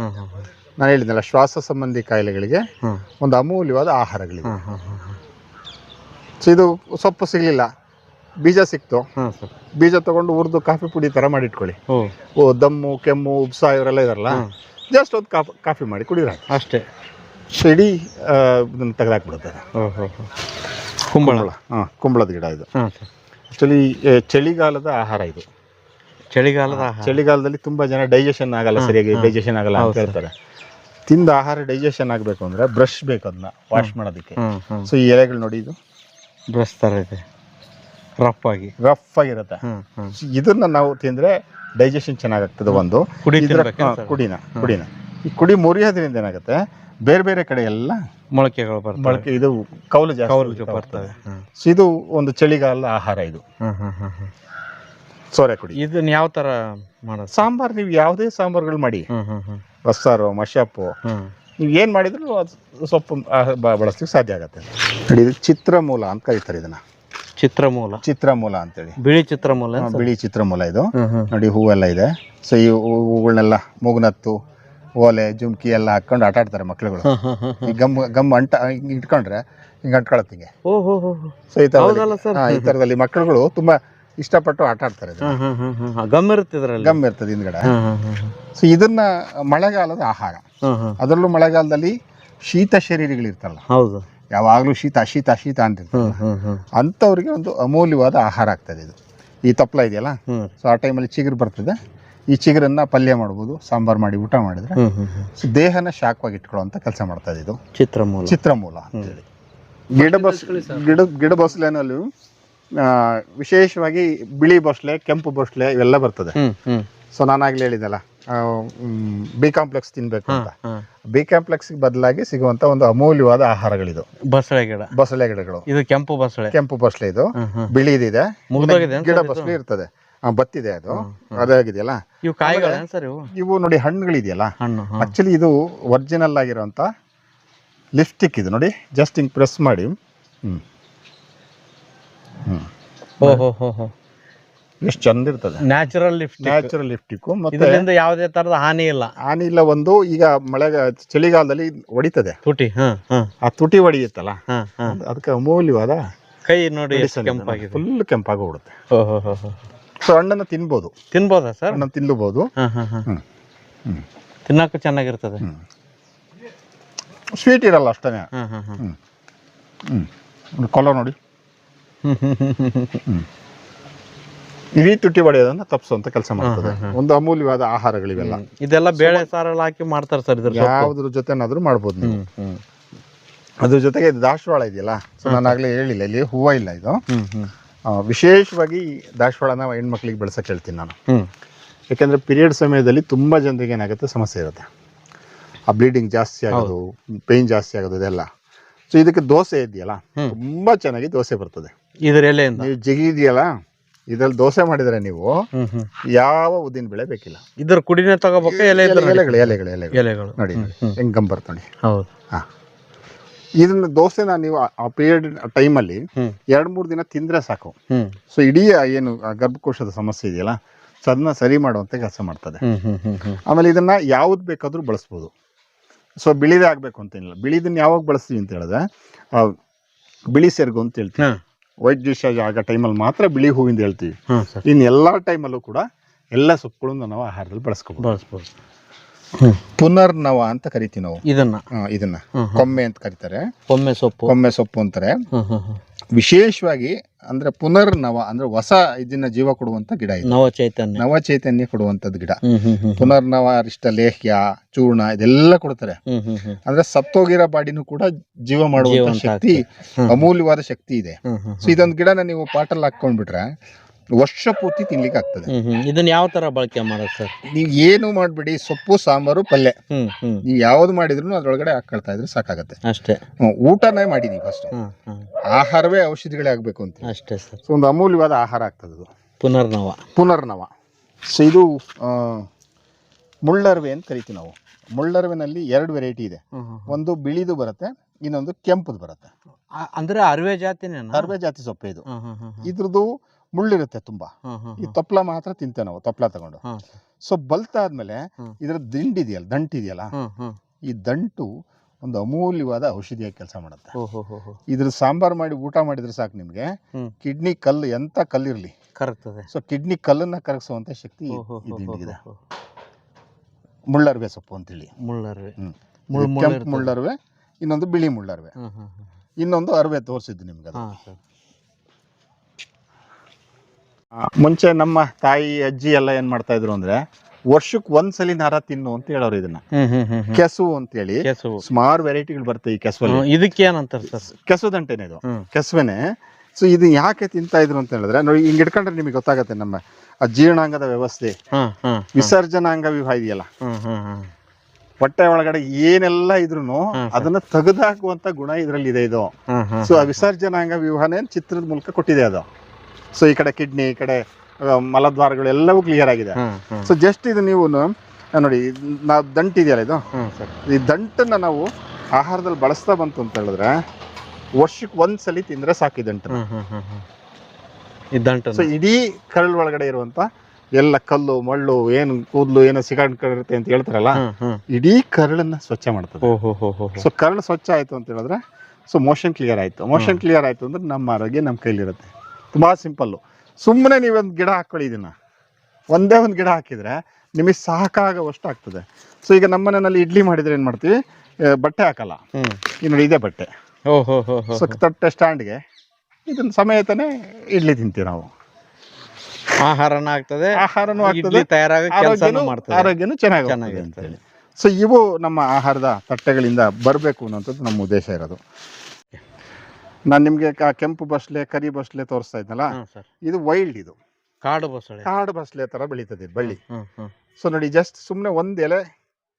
ನಾನು ಹೇಳಿದ್ನಲ್ಲ ಶ್ವಾಸ ಸಂಬಂಧಿ ಕಾಯಿಲೆಗಳಿಗೆ ಒಂದು ಅಮೂಲ್ಯವಾದ ಆಹಾರಗಳಿವೆ. ಸೊ ಇದು ಸೊಪ್ಪು ಸಿಗಲಿಲ್ಲ. ಬೀಜ ಸಿಕ್ತು. ಬೀಜ ತಗೊಂಡು ಹುರಿದು ಕಾಫಿ ಪುಡಿ ತರ ಮಾಡಿಟ್ಕೊಳ್ಳಿ. ಓ. ಓ ದಮ್ಮು ಕೆಮ್ಮು ಉಪ್ಸ ಇವರೆಲ್ಲ ಇದಾರಲ್ಲ. ಜಸ್ಟ್ ಒಂದು ಕಾಫಿ ಕಾಫಿ ಮಾಡಿ ಕುಡಿದ್ರೆ. ಅಷ್ಟೇ. ಇಡೀ ಆ, ತೆಗೆದಾಕ್ಬಿಡುತ್ತೆ. ಕುಂಬಳ. ಹಾಂ ಕುಂಬಳದ ಗಿಡ ಇದು. ಆಕ್ಚುಲಿ ಚಳಿಗಾಲದ ಆಹಾರ ಇದು. ಚಳಿಗಾಲದ ಚಳಿಗಾಲದಲ್ಲಿ ತುಂಬಾ ಜನ ಡೈಜೆಷನ್ ಆಗಲ್ಲ ಸರಿಯಾಗಿ ಡೈಜೆಷನ್ ಆಗಲ್ಲ ಅಂತ ಹೇಳ್ತಾರೆ. ತಿಂದ ಆಹಾರ ಡೈಜೆಷನ್ ಆಗಬೇಕು ಅಂದ್ರೆ ಬ್ರಷ್ ಬೇಕು ಅದನ್ನ ವಾಶ್ ಮಾಡೋದಕ್ಕೆ. ಸೊ ಈ ಎಲೆಗಳು ನೋಡಿ ಇದು. ಬ್ರಷ್ ಥರ ಇದೆ. ರಫ್ ಆಗಿ. ರಫ್ ಆಗಿರುತ್ತೆ. ಇದನ್ನ ನಾವು ತಿಂದ್ರೆ ಡೈಜೆಷನ್ ಚೆನ್ನಾಗಾಗ್ತದೆ ಒಂದು. ಕುಡಿನ ಕುಡಿನ. ಈ ಕುಡಿ ಮುರಿಯೋದ್ರಿಂದ ಏನಾಗುತ್ತೆ? ಬೇರೆ ಬೇರೆ ಕಡೆ ಎಲ್ಲ ಮೊಳಕೆಗಳು ಬರ್ತವೆ. ಮೊಳಕೆ ಇದು ಕೌಲು ಜಾಸ್ತಿ ಬರ್ತವೆ. ಸೊ ಇದು ಒಂದು ಚಳಿಗಾಲ ಆಹಾರ ಇದು. ಸೋರೆ ಕುಡಿ. ಇದನ್ನ ಯಾವ ತರ ಮಾಡೋದು? ಸಾಂಬಾರ್ ನೀವು ಯಾವುದೇ ಸಾಂಬಾರ್ಗಳು ಮಾಡಿ. ಬಸ್ಸಾರು ಮಶಪ್ಪು ನೀವು ಏನು ಮಾಡಿದ್ರು ಅದು ಸೊಪ್ಪು ಬಳಸ್ಲಿಕ್ಕೆ ಸಾಧ್ಯ ಆಗುತ್ತೆ. ನೋಡಿ ಇದು ಚಿತ್ರಮೂಲ ಅಂತ ಕರೀತಾರೆ ಇದನ್ನ. ಚಿತ್ರಮೂಲ. ಚಿತ್ರಮೂಲ ಅಂತೇಳಿ. ಬಿಳಿ ಚಿತ್ರಮೂಲ ಹಾ, ಬಿಳಿ ಚಿತ್ರಮೂಲ ಇದು. ನೋಡಿ ಹೂವೆಲ್ಲ ಇದೆ. ಸೊ ಈ ಹೂಗಳನ್ನೆಲ್ಲ ಮೂಗ್ನತ್ತು ಓಲೆ ಜುಮ್ಕಿ ಎಲ್ಲ ಹಾಕೊಂಡು ಆಟ ಆಡ್ತಾರೆ ಮಕ್ಳುಗಳು. ಈ ಗಮ್ ಗಮ್ ಅಂಟ ಹಿಂಗೆ ಇಟ್ಕೊಂಡ್ರೆ ಹಿಂಗೆ. ಅಂಟ್ಕೊಳತ್ತೆ ಹಿಂಗೆ. ಸೊ ಈ ತರದಲ್ಲಿ ಈ ಥರದಲ್ಲಿ ಮಕ್ಕಳುಗಳು ತುಂಬಾ ಇಷ್ಟಪಟ್ಟು ಆಟ ಆಡ್ತಾರೆ ಗಮ್ ಇರುತ್ತೆ ಗಮ್ ಇರ್ತದೆ ಹಿಂದ್ಗಡೆ. ಸೊ ಇದನ್ನ ಮಳೆಗಾಲದ ಆಹಾರ. ಅದರಲ್ಲೂ ಮಳೆಗಾಲದಲ್ಲಿ ಶೀತ ಶರೀರಗಳಿರ್ತಾರಲ್ಲ ಹೌದು. ಯಾವಾಗಲೂ ಶೀತ ಶೀತ ಶೀತ ಅಂತಿರ್ತಾರೆ ಅಂತವ್ರಿಗೆ ಅಂಥವ್ರಿಗೆ ಒಂದು ಅಮೂಲ್ಯವಾದ ಆಹಾರ ಆಗ್ತದೆ ಇದು. ಈ ತಪ್ಪಲ ಇದೆಯಲ್ಲ? ಸೊ ಆ ಟೈಮಲ್ಲಿ ಚಿಗುರು ಬರ್ತದೆ. ಈ ಚಿಗುರನ್ನ ಪಲ್ಯ ಮಾಡ್ಬೋದು ಸಾಂಬಾರ್ ಮಾಡಿ ಊಟ ಮಾಡಿದ್ರೆ. ಸೊ ದೇಹನ ಶಾಖವಾಗಿ ಇಟ್ಕೊಳ್ಳುವಂತ ಕೆಲಸ ಮಾಡ್ತಾ ಇದು. ಚಿತ್ರಮೂಲ. ಚಿತ್ರಮೂಲ ಅಂತೇಳಿ ಗಿಡ ಬಸ್ ಗಿಡ ಗಿಡ ಬಸ್ಲೆನಲ್ಲಿ ಆ, ವಿಶೇಷವಾಗಿ ಬಿಳಿ ಬಸ್ಲೆ ಕೆಂಪು ಬಸ್ಲೆ ಇವೆಲ್ಲ ಬರ್ತದೆ. ಸೊ ನಾನಾಗ್ಲೇ ಹೇಳಿದಲ್ಲ ಬಿ ಕಾಂಪ್ಲೆಕ್ಸ್ ತಿನ್ಬೇಕು ಅಂತ. ಬಿ ಕಾಂಪ್ಲೆಕ್ಸ್ ಬದಲಾಗಿ ಸಿಗುವಂತ ಒಂದು ಅಮೂಲ್ಯವಾದ ಆಹಾರಗಳಿದು. ಬಸಳೆ ಗಿಡ. ಬಸಳೆ ಗಿಡಗಳು. ಇದು ಕೆಂಪು ಬಸಳೆ ಕೆಂಪು ಬಸಳೆ ಇದು. ಬಿಳಿ ಇದೆ ಬಿಳಿದಿದೆ. ಗಿಡ ಬಸಳೆ ಇರ್ತದೆ. ಆ, ಬತ್ತಿದೆ ಅದು. ಅದಾಗಿದೆಯಲ್ಲ ಇವು ಕಾಯಿಗಳ ಸರ್ ಇವು? ಇವು ನೋಡಿ ಹಣ್ಣುಗಳಿದೆಯಲ್ಲ? ಹಣ್ಣು ಹಾ ಆಕ್ಚುಲಿ ಇದು ಒರಿಜಿನಲ್ ಆಗಿರುವಂತ ಲಿಪ್ಸ್ಟಿಕ್ ಇದು ನೋಡಿ. ಜಸ್ಟ್ ಹಿಂಗೆ ಪ್ರೆಸ್ ಮಾಡಿ. ಹ್ಮ್. ಹ್ಮ್. ಹೋ ಹೋ ಹೋ ಹೋ. ಎಷ್ಟು ಚಂದ ಇರ್ತದೆ. ನ್ಯಾಚುರಲ್ ಲಿಫ್ಟ್ ನ್ಯಾಚುರಲ್ ಮತ್ತೆ ಇದರಿಂದ ಯಾವುದೇ ತರದ ಹಾನಿ ಇಲ್ಲ. ಹಾನಿ ಇಲ್ಲ ಒಂದು ಈಗ ಮಳೆ ಚಳಿಗಾಲದಲ್ಲಿ ಹೊಡಿತದೆ. ತುಟಿ ಹಾ ಹಾ. ಆ ತುಟಿ ಹೊಡಿಯುತ್ತಲ್ಲ? ಹಾ ಹಾ. ಅದಕ್ಕೆ ಅಮೂಲ್ಯವಾದ ಕೈ ನೋಡಿ ಎಷ್ಟು ಕೆಂಪಾಗಿದೆ. ಫುಲ್ ಕೆಂಪಾಗಿ ಹೊಡುತ್ತೆ ಹೋ ಹೋ ಹೋ ಹೋ. ಸೊ ಹಣ್ಣನ್ನು ತಿನ್ಬೋದು. ತಿನ್ಬೋದಾ ಸರ್? ಹಣ್ಣನ್ನು ತಿನ್ನಬಹುದು ಹಾ ಹಾ ಹಾ. ಹ್ಮ್ ಹ್ಮ್. ತಿನ್ನಕ್ಕೂ ಚೆನ್ನಾಗಿರ್ತದೆ. ಹ್ಮ್. ಸ್ವೀಟ್ ಇರಲ್ಲ ಅಷ್ಟೇ ಹಾಂ ಹಾಂ ಹಾಂ. ಒಂದು ಕಲರ್ ನೋಡಿ. ತುಟ್ಟಿ ಇಡೀ ತುಟಿ ಹೊಡೆಯೋದನ್ನ ತಪ್ಪಿಸುವಂತ ಕೆಲಸ ಮಾಡ್ತದೆ. ಒಂದು ಅಮೂಲ್ಯವಾದ ಆಹಾರಗಳಿವೆಲ್ಲ. ಇದೆಲ್ಲ ಬೇಳೆ ಸಾರಲ್ಲಿ ಹಾಕಿ ಮಾಡ್ತಾರೆ ಸರ್ ಇದ್ರ ಸೊಪ್ಪು. ಯಾವ್ದ್ರ ಜೊತೆನಾದ್ರೂ ಮಾಡ್ಬೋದು ನೀವು. ಹ್ಮ್ ಹ್ಮ್. ಅದ್ರ ಜೊತೆಗೆ ಇದು ದಾಸವಾಳ ಇದೆಯಲ್ಲ? ಸೊ ನಾನು ಆಗ್ಲೇ ಹೇಳಿಲ್ಲ ಇಲ್ಲಿ ಹೂವ ಇಲ್ಲ ಇದು. ಹ್ಮ್ ಹ್ಮ್. ಆ, ವಿಶೇಷವಾಗಿ ದಾಸವಾಳನ ಹೆಣ್ಮಕ್ಳಿಗೆ ಬೆಳೆಸಕ್ಕೆ ಹೇಳ್ತೀನಿ ನಾನು. ಯಾಕೆಂದರೆ ಪಿರಿಯಡ್ ಸಮಯದಲ್ಲಿ ತುಂಬಾ ಜನರಿಗೆ ಏನಾಗುತ್ತೆ ಸಮಸ್ಯೆ ಇರುತ್ತೆ. ಆ ಬ್ಲೀಡಿಂಗ್ ಜಾಸ್ತಿ ಆಗೋದು ಪೇನ್ ಜಾಸ್ತಿ ಆಗೋದು ಇದೆಲ್ಲ. ಸೊ ಇದಕ್ಕೆ ದೋಸೆ ಇದೆಯಲ್ಲ? ತುಂಬ ಚೆನ್ನಾಗಿ ದೋಸೆ ಬರ್ತದೆ. ಇದ್ರ ಎಲೆಯಿಂದ? ನೀವು ಜಿಗಿದೆಯಲ್ಲ ಇದ್ರಲ್ಲಿ ದೋಸೆ ಮಾಡಿದ್ರೆ ನೀವು ಯಾವ ಉದ್ದಿನ ಬೆಳೆ ಬೇಕಿಲ್ಲ. ಇದ್ರ ಕುಡಿನೇ ತಗೋಬೇಕು ಎಲೆಗಳು ಎಲೆಗಳು ಎಲೆಗಳು ಎಲೆಗಳು. ನೋಡಿ ಗಂಬರ್ತ ನೋಡಿ. ಹೌದು. ಹಾ. ಇದನ್ನ ದೋಸೆನ ನೀವು ಆ- ಪೀರಿಯಡ್ ಟೈಮಲ್ಲಿ ಅಲ್ಲಿ ಎರಡು ಮೂರು ದಿನ ತಿಂದ್ರೆ ಸಾಕು. ಸೊ ಇಡೀ ಏನು ಗರ್ಭಕೋಶದ ಸಮಸ್ಯೆ ಇದೆಯಲ್ಲ ಸೊ ಅದನ್ನ ಸರಿ ಮಾಡುವಂತ ಕೆಲಸ ಮಾಡ್ತದೆ. ಆಮೇಲೆ ಇದನ್ನ ಯಾವ್ದು ಬೇಕಾದ್ರೂ ಬಳಸ್ಬೋದು. ಸೊ ಬಿಳಿದೇ ಆಗ್ಬೇಕು ಅಂತೇನಿಲ್ಲ ಬಿಳಿದನ್ನ ಯಾವಾಗ ಬಳಸ್ತೀವಿ ಅಂತ ಹೇಳಿದ್ರೆ ಬಿಳಿ ಸೆರಗು ಅಂತ ಹೇಳ್ತೀವಿ. ವೈಟ್ ಆಗೋ ಟೈಮಲ್ಲಿ ಮಾತ್ರ ಬಿಳಿ ಹೂವಿಂದ ಹೇಳ್ತೀವಿ. ಇನ್ ಎಲ್ಲಾ ಇನ್ನು ಎಲ್ಲ ಟೈಮಲ್ಲೂ ಕೂಡ ಎಲ್ಲ ಸೊಪ್ಪುಗಳನ್ನ ನಾವು ಆಹಾರದಲ್ಲಿ ಬಳಸ್ಕೋಬಹುದು ಬಳಸ್ಬೋದು. ಪುನರ್ನವ ಅಂತ ಕರಿತೀವಿ ನಾವು. ಇದನ್ನ. ಇದನ್ನ. ಕೊಮ್ಮೆ ಅಂತ ಕರೀತಾರೆ. ಕೊಮ್ಮೆ ಸೊಪ್ಪು. ಕೊಮ್ಮೆ ಸೊಪ್ಪು ಅಂತಾರೆ. ವಿಶೇಷವಾಗಿ ಅಂದ್ರೆ ಪುನರ್ನವ ಅಂದ್ರೆ ಹೊಸ ಇದನ್ನ ಜೀವ ಕೊಡುವಂತ ಗಿಡ ಇದು. ನವ ಚೈತನ್ಯ. ನವ ಚೈತನ್ಯ ಕೊಡುವಂತದ್ದು ಗಿಡ. ಪುನರ್ನವ ಅರಿಷ್ಟ ಲೇಹ್ಯ ಚೂರ್ಣ ಇದೆಲ್ಲ ಕೊಡ್ತಾರೆ. ಅಂದ್ರೆ ಸತ್ತೋಗಿರೋ ಬಾಡಿನೂ ಕೂಡ ಜೀವ ಮಾಡುವಂತ ಶಕ್ತಿ ಅಮೂಲ್ಯವಾದ ಶಕ್ತಿ ಇದೆ. ಸೊ ಇದೊಂದು ಗಿಡನ ನೀವು ಪಾಟಲ್ಲಿ ಹಾಕೊಂಡ್ಬಿಟ್ರೆ ವರ್ಷ ಪೂರ್ತಿ ತಿನ್ಲಿಕ್ಕೆ ಆಗ್ತದೆ. ಇದನ್ನ ಯಾವ ತರ ಬಳಕೆ ಮಾಡೋದು ಸರ್? ನೀವು ಏನು ಮಾಡ್ಬಿಡಿ ಸೊಪ್ಪು ಸಾಂಬಾರು ಪಲ್ಯ. ಹ್ಮ್ ಹ್ಮ್. ನೀವು ಯಾವ್ದು ಮಾಡಿದ್ರು ಅದ್ರೊಳಗಡೆ ಹಾಕೊಳ್ತಾ ಇದ್ರೆ ಸಾಕಾಗತ್ತೆ. ಅಷ್ಟೇ. ಹ್ಮ್, ಊಟನೇ ಮಾಡಿ ನೀವು ಫಸ್ಟ್ ಆಹಾರವೇ ಔಷಧಿಗಳೇ ಆಗ್ಬೇಕು ಅಂತ ಅಷ್ಟೇ ಸರ್. ಸೊ ಒಂದು ಅಮೂಲ್ಯವಾದ ಆಹಾರ ಆಗ್ತದೆ ಅದು. ಪುನರ್ನವ. ಪುನರ್ನವ. ಸೊ ಇದು ಆ, ಮುಳ್ಳರ್ವೆ ಅಂತ ಕರಿತೀವಿ ನಾವು. ಮುಳ್ಳರ್ವೆನಲ್ಲಿ ಎರಡು ವೆರೈಟಿ ಇದೆ. ಒಂದು ಬಿಳಿದು ಬರುತ್ತೆ ಇನ್ನೊಂದು ಕೆಂಪುದು ಬರುತ್ತೆ. ಆ- ಅಂದ್ರೆ ಅರ್ವೆ ಜಾತಿನೇನಾ? ಅರ್ವೆ ಜಾತಿ ಸೊಪ್ಪೆ ಇದು. ಇದ್ರದ್ದು ಮುಳ್ಳಿರುತ್ತೆ ತುಂಬಾ. ಈ ತಪ್ಲ ಮಾತ್ರ ತಿಂತೇವೆ ನಾವು ತಪ್ಲ ತಗೊಂಡು. ಸೊ ಬಲ್ತಾದ್ಮೇಲೆ ಆದ್ಮೇಲೆ ಇದರ ದಿಂಡಿದೆಯಲ್ಲ ದಂಟು ಇದೆಯಲ್ಲ ಹ್ಮ್ ಹ್ಮ್ ಈ ದಂಟು ಒಂದು ಅಮೂಲ್ಯವಾದ ಔಷಧಿಯಾಗಿ ಕೆಲಸ ಮಾಡುತ್ತೆ. ಇದ್ರ ಸಾಂಬಾರ್ ಮಾಡಿ ಊಟ ಮಾಡಿದ್ರೆ ಸಾಕು ನಿಮಗೆ. ಕಿಡ್ನಿ ಕಲ್ಲು ಎಂತ ಕಲ್ಲಿರಲಿ. ಕರಗ್ತದೆ. ಸೊ ಕಿಡ್ನಿ ಕಲ್ಲನ್ನ ಕರಗಿಸುವಂತ ಶಕ್ತಿ. ಮುಳ್ಳರ್ವೆ ಸೊಪ್ಪು ಅಂತೇಳಿ. ಮುಳ್ಳರ್ವೆ. ಕೆಂಪು ಮುಳ್ಳರ್ವೆ ಇನ್ನೊಂದು ಬಿಳಿ ಮುಳ್ಳರ್ವೆ. ಇನ್ನೊಂದು ಅರ್ವೆ ತೋರಿಸಿದ್ದು ನಿಮ್ಗೆ ಮುಂಚೆ ನಮ್ಮ ತಾಯಿ ಅಜ್ಜಿ ಎಲ್ಲ ಏನ್ ಮಾಡ್ತಾ ಇದ್ರು ಅಂದ್ರೆ ವರ್ಷಕ್ಕೆ ಒಂದ್ಸಲಿ ನಾರ ತಿನ್ನು ಅಂತ ಹೇಳೋರು ಇದನ್ನ. ಕೆಸು ಅಂತೇಳಿ ಕೆಸುವು ಸುಮಾರು ವೆರೈಟಿಗಳು ಬರ್ತವೆ ಈ ಕೆಸುವಲ್ಲಿ. ಇದಕ್ಕೆ ಏನಂತಾರೆ ಸರ್? ಕೆಸುದಂಟೆನೆ ಇದು. ಕೆಸುವೆನೆ. ಸೊ ಇದು ಯಾಕೆ ತಿಂತಾ ಇದ್ರು ಅಂತ ಹೇಳಿದ್ರೆ ನೋಡಿ ಹಿಂಗ್ ಇಟ್ಕೊಂಡ್ರೆ ನಿಮಗೆ ಗೊತ್ತಾಗತ್ತೆ ನಮ್ಮ ಆ ಜೀರ್ಣಾಂಗದ ವ್ಯವಸ್ಥೆ. ಹಾ ಹಾ ವಿಸರ್ಜನಾಂಗ ವಿವಾಹ ಇದೆಯಲ್ಲ. ಹ್ಮ್ ಹ್ಮ್ ಹ್ಮ್ ಹೊಟ್ಟೆ ಒಳಗಡೆ ಏನೆಲ್ಲ ಇದ್ರು. ಅದನ್ನ ತೆಗೆದಾಕುವಂತ ಗುಣ ಇದ್ರಲ್ಲಿ ಇದೆ ಇದು. ಹ್ಮ್ ಹ್ಮ್ ಸೊ ಆ ವಿಸರ್ಜನಾಂಗ ವಿವಾಹನೇ ಚಿತ್ರದ ಮೂಲಕ ಕೊಟ್ಟಿದೆ ಅದು. ಸೊ ಈ ಕಡೆ ಕಿಡ್ನಿ ಈ ಕಡೆ ಮಲದ್ವಾರಗಳು ಎಲ್ಲವೂ ಕ್ಲಿಯರ್ ಆಗಿದೆ. ಸೊ ಜಸ್ಟ್ ಇದು ನೀವು ನೋಡಿ ನಾವು ದಂಟು ಇದೆಯಲ್ಲ ಇದು? ಈ ದಂಟನ್ನ ನಾವು ಆಹಾರದಲ್ಲಿ ಬಳಸ್ತಾ ಬಂತು ಅಂತ ಹೇಳಿದ್ರೆ ವರ್ಷಕ್ಕೆ ಒಂದ್ಸಲಿ ತಿಂದ್ರೆ ಸಾಕು ಈ ದಂಟು ಸೊ ಇಡೀ ಕರಳು ಒಳಗಡೆ ಇರುವಂತ ಎಲ್ಲ ಕಲ್ಲು ಮಳ್ಳು ಏನು ಕೂದಲು ಏನು ಸಿಗಾಡ್ಕೊಂಡಿರುತ್ತೆ ಅಂತ ಹೇಳ್ತಾರಲ್ಲ ಇಡೀ ಕರಳನ್ನ ಸ್ವಚ್ಛ ಮಾಡ್ತದೆ. ಸೊ ಕರಳು ಸ್ವಚ್ಛ ಆಯ್ತು ಅಂತ ಹೇಳಿದ್ರೆ ಸೊ ಮೋಷನ್ ಕ್ಲಿಯರ್ ಆಯ್ತು. ಮೋಷನ್ ಕ್ಲಿಯರ್ ಆಯ್ತು ಅಂದ್ರೆ ನಮ್ಮ ಆರೋಗ್ಯ ನಮ್ಮ ಕೈಲಿರುತ್ತೆ. ತುಂಬಾ ಸಿಂಪಲ್ಲು. ಸುಮ್ಮನೆ ನೀವೊಂದು ಗಿಡ ಹಾಕೊಳ್ಳಿ ಇದನ್ನ. ಒಂದೇ ಒಂದು ಗಿಡ ಹಾಕಿದ್ರೆ ನಿಮಗೆ ಸಾಕಾಗುವಷ್ಟು ಆಗ್ತದೆ. ಸೊ ಈಗ ನಮ್ಮ ಮನೆಯಲ್ಲಿ ಇಡ್ಲಿ ಮಾಡಿದ್ರೆ ಏನು ಮಾಡ್ತೀವಿ? ಬಟ್ಟೆ ಹಾಕಲ್ಲ. ಈ ನೋಡಿ ಇದೇ ಬಟ್ಟೆ. ಓಹೋ ಸೊ ತಟ್ಟೆ ಸ್ಟ್ಯಾಂಡ್ಗೆ ಇದನ್ನ ಸಮೇತನೇ ಇಡ್ಲಿ ತಿಂತೀವಿ ನಾವು. ಆಹಾರನ ಆಗ್ತದೆ. ಆಹಾರನೂ ಆಗ್ತದೆ. ತಯಾರಾಗ ಕೆಲಸನೂ ಆರೋಗ್ಯನೂ ಮಾಡ್ತದೆ. ಆರೋಗ್ಯನೂ ಚೆನ್ನಾಗಿ ಹೇಳಿ ಸೊ ಇವು ನಮ್ಮ ಆಹಾರದ ತಟ್ಟೆಗಳಿಂದ ಬರಬೇಕು ಅನ್ನೋಂಥದ್ದು ನಮ್ಮ ಉದ್ದೇಶ ಇರೋದು. ನಾನು ನಿಮಗೆ ಕೆಂಪು ಬಸ್ಲೆ ಕರಿ ಬಸ್ಲೆ ತೋರಿಸ್ತಾ ಇದ್ನಲ್ಲ? ಸರ್. ಇದು ವೈಲ್ಡ್ ಇದು. ಕಾಡು ಬಸಳೆ ಕಾಡು ಬಸ್ಲೆ ತರ ಬೆಳೀತದೆ ಇದು ಬಳ್ಳಿ. ಹ್ಮ್ ಹ್ಮ್ ಸೊ ನೋಡಿ ಜಸ್ಟ್ ಸುಮ್ಮನೆ ಒಂದ್ ಎಲೆ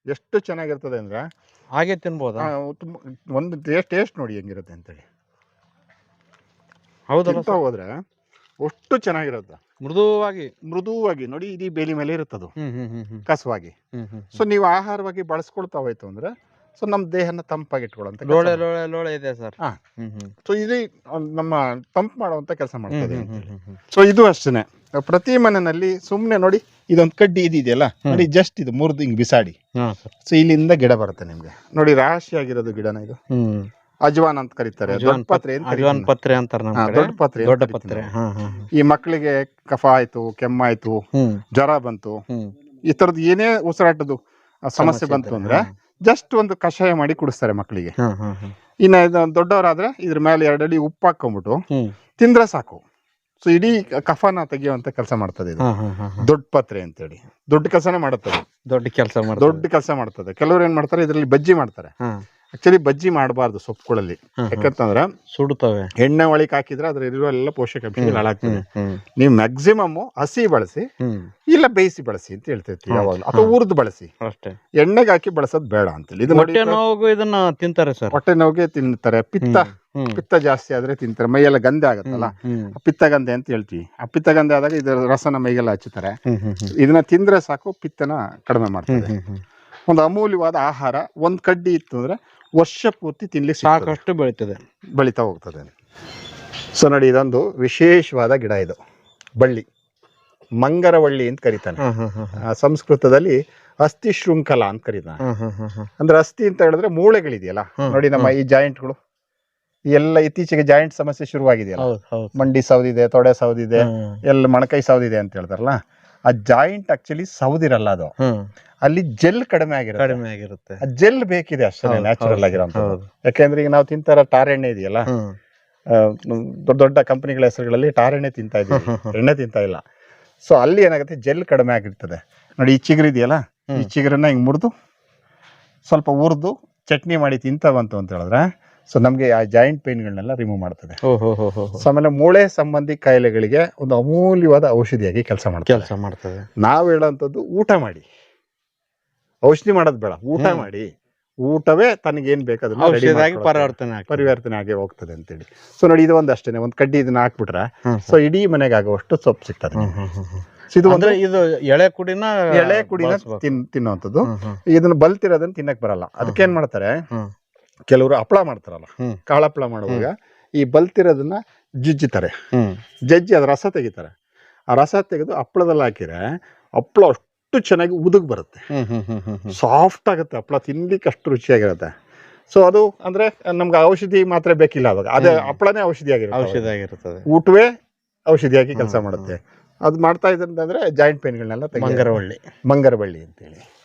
ಎಷ್ಟು ಚೆನ್ನಾಗಿರ್ತದೆ ಅಂದ್ರೆ ಹಾಗೆ ತಿನ್ಬೋದಾ? ಆ, ತುಂಬ ಒಂದು ಟೇಸ್ಟ್ ಟೇಸ್ಟ್ ನೋಡಿ ಹೆಂಗಿರುತ್ತೆ ಅಂತೇಳಿ. ಹೇಳಿ ತಿಂತಾ ಹೋದ್ರೆ ಅಷ್ಟು ಚೆನ್ನಾಗಿರುತ್ತೆ. ಮೃದುವಾಗಿ. ಮೃದುವಾಗಿ ನೋಡಿ ಇಡೀ ಬೇಲಿ ಮೇಲೆ ಇರುತ್ತದು. ಹ್ಮ್ ಹ್ಮ್ ಹ್ಮ್ ಹ್ಮ್. ಕಸವಾಗಿ. ಹ್ಮ್ ಹ್ಮ್ ಸೊ ನೀವು ಆಹಾರವಾಗಿ ಬಳಸ್ಕೊಳ್ತಾ ಹೋಯ್ತು ಅಂದ್ರೆ ಸೊ ನಮ್ಮ ದೇಹನ ತಂಪಾಗಿ ಇಟ್ಕೊಳ್ಳುವಂತ ಲೋಳೆ ಲೋಳೆ ಲೋಳೆ ಇದೆ ಸರ್. ಹಾ. ಸೊ ಇದು ನಮ್ಮ ತಂಪ್ ಮಾಡುವಂತ ಕೆಲಸ ಮಾಡ್ತದೆ ಸೊ ಇದು ಅಷ್ಟೇನೆ. ಪ್ರತಿ ಮನೆಯಲ್ಲಿ ಸುಮ್ಮನೆ ನೋಡಿ ಇದೊಂದು ಕಡ್ಡಿ ಇದೆಯಲ್ಲ ನೋಡಿ ಜಸ್ಟ್ ಇದು ಮುರಿದು ಹಿಂಗ್ ಬಿಸಾಡಿ. ಸೊ ಇಲ್ಲಿಂದ ಗಿಡ ಬರುತ್ತೆ ನಿಮ್ಗೆ. ನೋಡಿ ರಾಶಿ ಆಗಿರೋದು ಗಿಡನ ಇದು. ಅಜ್ವಾನ್ ಅಂತ ಕರೀತಾರೆ. ದೊಡ್ಡ ಪತ್ರೆ ಅಂತ ಅಜ್ವಾನ್ ಪತ್ರೆ ಅಂತಾರೆ ನಮ್ಮ ಹಾ, ಕಡೆ. ದೊಡ್ಡ ಪತ್ರೆ ಅಂತ ದೊಡ್ಡ ಕರೀತೀವಿ ಪತ್ರೆ. ಹಾ ಹಾ ಹಾ. ಈ ಮಕ್ಕಳಿಗೆ ಕಫ ಆಯ್ತು ಕೆಮ್ಮಾಯ್ತು ಹ್ಮ್. ಜ್ವರ ಬಂತು ಹ್ಮ್. ಈ ತರದ್ ಏನೇ ಉಸಿರಾಟದ್ದು ಆ ಸಮಸ್ಯೆ ಬಂತು ಅಂದ್ರೆ ಜಸ್ಟ್ ಒಂದು ಕಷಾಯ ಮಾಡಿ ಕುಡಿಸ್ತಾರೆ ಮಕ್ಕಳಿಗೆ ಇನ್ನ ಇದು ದೊಡ್ಡವರಾದ್ರೆ ಇದ್ರ ಮೇಲೆ ಎರಡಡಿ ಉಪ್ಪು ಹಾಕೊಂಡ್ಬಿಟ್ಟು ತಿಂದ್ರೆ ಸಾಕು. ಸೊ ಇಡೀ ಕಫಾನ ತೆಗೆಯುವಂತ ಕೆಲಸ ಮಾಡ್ತದೆ ಇದು. ದೊಡ್ಡ ಪತ್ರೆ ಅಂತೇಳಿ. ದೊಡ್ಡ ಕೆಲಸನೇ ಮಾಡುತ್ತದೆ ದೊಡ್ಡ ಕೆಲಸ ದೊಡ್ಡ ಕೆಲಸ ಮಾಡ್ತದೆ. ಕೆಲವರು ಏನ್ ಮಾಡ್ತಾರೆ ಇದರಲ್ಲಿ ಬಜ್ಜಿ ಮಾಡ್ತಾರೆ. ಆಕ್ಚುಲಿ ಬಜ್ಜಿ ಮಾಡಬಾರ್ದು ಸೊಪ್ಪುಗಳಲ್ಲಿ. ಯಾಕಂತಂದ್ರ ಸುಡುತ್ತವೆ ಎಣ್ಣೆ ಒಳಗೆ ಹಾಕಿದ್ರೆ ಅದ್ರಲ್ಲಿರುವ ಎಲ್ಲ ಪೋಷಕಾಂಶಗಳು ಹಾಳಾಗ್ತದೆ ನೀವು ಮ್ಯಾಕ್ಸಿಮಮ್ ಹಸಿ ಬಳಸಿ ಇಲ್ಲ ಬೇಯಿಸಿ ಬಳಸಿ ಅಂತ ಹೇಳ್ತಿರ್ತೀವಿ ಯಾವಾಗಲೂ. ಅಥವಾ ಹುರಿದು ಬಳಸಿ. ಅಷ್ಟೇ. ಎಣ್ಣೆಗೆ ಹಾಕಿ ಬಳಸೋದು ಬೇಡ ಅಂತ ಇದು ಹೊಟ್ಟೆ ನೋವು ಇದನ್ನ ತಿಂತಾರೆ ಸರ್. ಹೊಟ್ಟೆ ನೋವಿಗೆ ತಿಂತಾರೆ. ಪಿತ್ತ ಪಿತ್ತ ಜಾಸ್ತಿ ಆದ್ರೆ ತಿಂತಾರೆ. ಮೈಯೆಲ್ಲ ಗಂಧೆ ಆಗತ್ತಲ್ಲ. ಪಿತ್ತ ಗಂಧೆ ಪಿತ್ತಗಂಧೆ ಅಂತ ಹೇಳ್ತೀವಿ. ಆ ಪಿತ್ತಗಂಧೆ ಆದಾಗ ಇದರ ರಸನ ಮೈಗೆಲ್ಲ ಹಚ್ಚುತ್ತಾರೆ. ಇದನ್ನ ತಿಂದ್ರೆ ಸಾಕು ಪಿತ್ತನ ಕಡಿಮೆ ಹ್ಮ್. ಒಂದು ಅಮೂಲ್ಯವಾದ ಆಹಾರ ಒಂದ್ ಕಡ್ಡಿ ಇತ್ತು ಅಂದ್ರೆ ವರ್ಷ ಪೂರ್ತಿ ತಿನ್ಲಿಕ್ಕೆ ಸಾಕು ಸಾಕಷ್ಟು ಬೆಳೀತದೆ. ಬೆಳೀತಾ ಹೋಗ್ತದೆ. ಸೊ ನೋಡಿ ಇದೊಂದು ವಿಶೇಷವಾದ ಗಿಡ ಇದು. ಬಳ್ಳಿ. ಮಂಗರವಳ್ಳಿ ಅಂತ ಕರೀತಾನೆ. ಹಾ ಹಾ ಹಾ ಹಾ. ಆ, ಸಂಸ್ಕೃತದಲ್ಲಿ ಅಸ್ಥಿ ಶೃಂಖಲ ಅಂತ ಕರೀತಾನೆ. ಹಾ ಹಾ ಹಾ ಹಾ. ಅಂದ್ರೆ ಅಸ್ಥಿ ಅಂತ ಹೇಳಿದ್ರೆ ಮೂಳೆಗಳಿದೆಯಲ್ಲ? ಹ್ಮ್, ನೋಡಿ ನಮ್ಮ ಈ ಜಾಯಿಂಟ್ಗಳು ಎಲ್ಲ ಇತ್ತೀಚೆಗೆ ಜಾಯಿಂಟ್ ಸಮಸ್ಯೆ ಶುರುವಾಗಿದೆಯಲ್ಲ? ಹೌದು ಹೌದು. ಮಂಡಿ ಸೌದಿದೆ ತೊಡೆ ಸೌದಿದೆ ಹ್ಮ್. ಎಲ್ಲ ಮೊಣಕೈ ಸೌದಿದೆ ಅಂತ ಹೇಳ್ತಾರಲ್ಲ? ಆ ಜಾಯಿಂಟ್ ಆಕ್ಚುಲಿ ಸೌದಿರಲ್ಲ ಅದು. ಅಲ್ಲಿ ಜೆಲ್ ಕಡಿಮೆ ಆಗಿರುತ್ತೆ. ಕಡಿಮೆ ಆಗಿರುತ್ತೆ. ಆ ಜೆಲ್ ಬೇಕಿದೆ ಅಷ್ಟೇ ನ್ಯಾಚುರಲ್ ಆಗಿರೋ. ಯಾಕೆಂದ್ರೆ ಈಗ ನಾವು ತಿಂತಾರ ಟಾರ್ ಎಣ್ಣೆ ಇದೆಯಲ್ಲ ದೊಡ್ಡ ದೊಡ್ಡ ಕಂಪನಿಗಳ ಹೆಸರುಗಳಲ್ಲಿ ಟಾರ್ ಎಣ್ಣೆ ತಿಂತಾ ಇದೀವಿ ಎಣ್ಣೆ ತಿಂತಾ ಇಲ್ಲ. ಸೊ ಅಲ್ಲಿ ಏನಾಗುತ್ತೆ? ಜೆಲ್ ಕಡಿಮೆ ಆಗಿರ್ತದೆ. ನೋಡಿ ಈ ಚಿಗುರು ಇದೆಯಲ್ಲ ಈ ಚಿಗರನ್ನ ಚಿಗುರನ್ನ ಹಿಂಗ್ ಮುರಿದು ಸ್ವಲ್ಪ ಹುರಿದು ಚಟ್ನಿ ಮಾಡಿ ತಿಂತ ಬಂತು ಅಂತ ಹೇಳಿದ್ರೆ ಸೊ ನಮಗೆ ಆ ಜಾಯಿಂಟ್ ಪೇನ್ಗಳನ್ನೆಲ್ಲ ರಿಮೂವ್ ಮಾಡ್ತದೆ. ಸೊ ಆಮೇಲೆ ಮೂಳೆ ಸಂಬಂಧಿ ಕಾಯಿಲೆಗಳಿಗೆ ಒಂದು ಅಮೂಲ್ಯವಾದ ಔಷಧಿಯಾಗಿ ಕೆಲಸ ಮಾಡ್ತದೆ. ಕೆಲಸ ಮಾಡ್ತದೆ. ನಾವು ಹೇಳೋಂಥದ್ದು ಊಟ ಮಾಡಿ. ಔಷಧಿ ಮಾಡೋದು ಬೇಡ ಊಟ ಮಾಡಿ. ಊಟವೇ ತನಗೇನು ಬೇಕಾದ್ರೆ ಪರಿವರ್ತನೆ ಆಗಿ ಪರಿವರ್ತನೆ ಆಗಿ ಹೋಗ್ತದೆ ಅಂತೇಳಿ. ಸೊ ನೋಡಿ ಇದು ಒಂದು ಅಷ್ಟೇನೆ ಒಂದು ಕಡ್ಡಿ ಇದನ್ನ ಹಾಕ್ಬಿಟ್ರೆ. ಸೊ ಇಡೀ ಮನೆಗೆ ಆಗುವಷ್ಟು ಸೊಪ್ಪು ಸಿಗ್ತದೆ. ಇದು ಅಂದ್ರೆ ಇದು ಎಳೆ ಕುಡಿನ ಎಳೆ ಕುಡಿನ ತಿನ್ ಹ್ಮ್, ಇದನ್ನ ಬಲ್ತಿರೋದನ್ನ ತಿನ್ನಕ್ ಬರಲ್ಲ. ಅದಕ್ಕೆ ಏನ್ ಮಾಡ್ತಾರೆ. ಕೆಲವರು ಹಪ್ಪಳ ಮಾಡ್ತಾರಲ್ಲ. ಕಾಳ ಹಪ್ಪಳ ಮಾಡುವಾಗ ಈ ಬಲ್ತಿರೋದನ್ನ ಜಜ್ಜಿತಾರೆ. ಜಜ್ಜಿ ಅದ್ರ ರಸ ತೆಗಿತಾರೆ. ಆ ರಸ ತೆಗೆದು ಹಪ್ಪಳದಲ್ಲಿ ಹಾಕಿದ್ರೆ ಹಪ್ಪಳ ಅಷ್ಟು ಚೆನ್ನಾಗಿ ಉದುಗ್ ಬರುತ್ತೆ. ಸಾಫ್ಟ್ ಆಗುತ್ತೆ ಹಪ್ಪಳ ತಿನ್ಲಿಕ್ಕೆ ಅಷ್ಟು ರುಚಿಯಾಗಿರುತ್ತೆ. ಸೊ ಅದು ಅಂದ್ರೆ ನಮ್ಗೆ ಔಷಧಿ ಮಾತ್ರ ಬೇಕಿಲ್ಲ ಅವಾಗ. ಅದೇ. ಹಪ್ಪಳನೇ ಔಷಧಿ ಆಗಿರುತ್ತೆ ಔಷಧಿ ಆಗಿರುತ್ತದೆ ಊಟವೇ ಔಷಧಿಯಾಗಿ ಕೆಲಸ ಮಾಡುತ್ತೆ. ಅದು ಮಾಡ್ತಾ ಇದ್ದಂದ್ರೆ ಜಾಯಿಂಟ್ ಪೇನ್ಗಳನ್ನೆಲ್ಲ ಮಂಗರವಳ್ಳಿ. ಮಂಗರವಳ್ಳಿ ಮಂಗರಬಳ್ಳಿ ಅಂತೇಳಿ.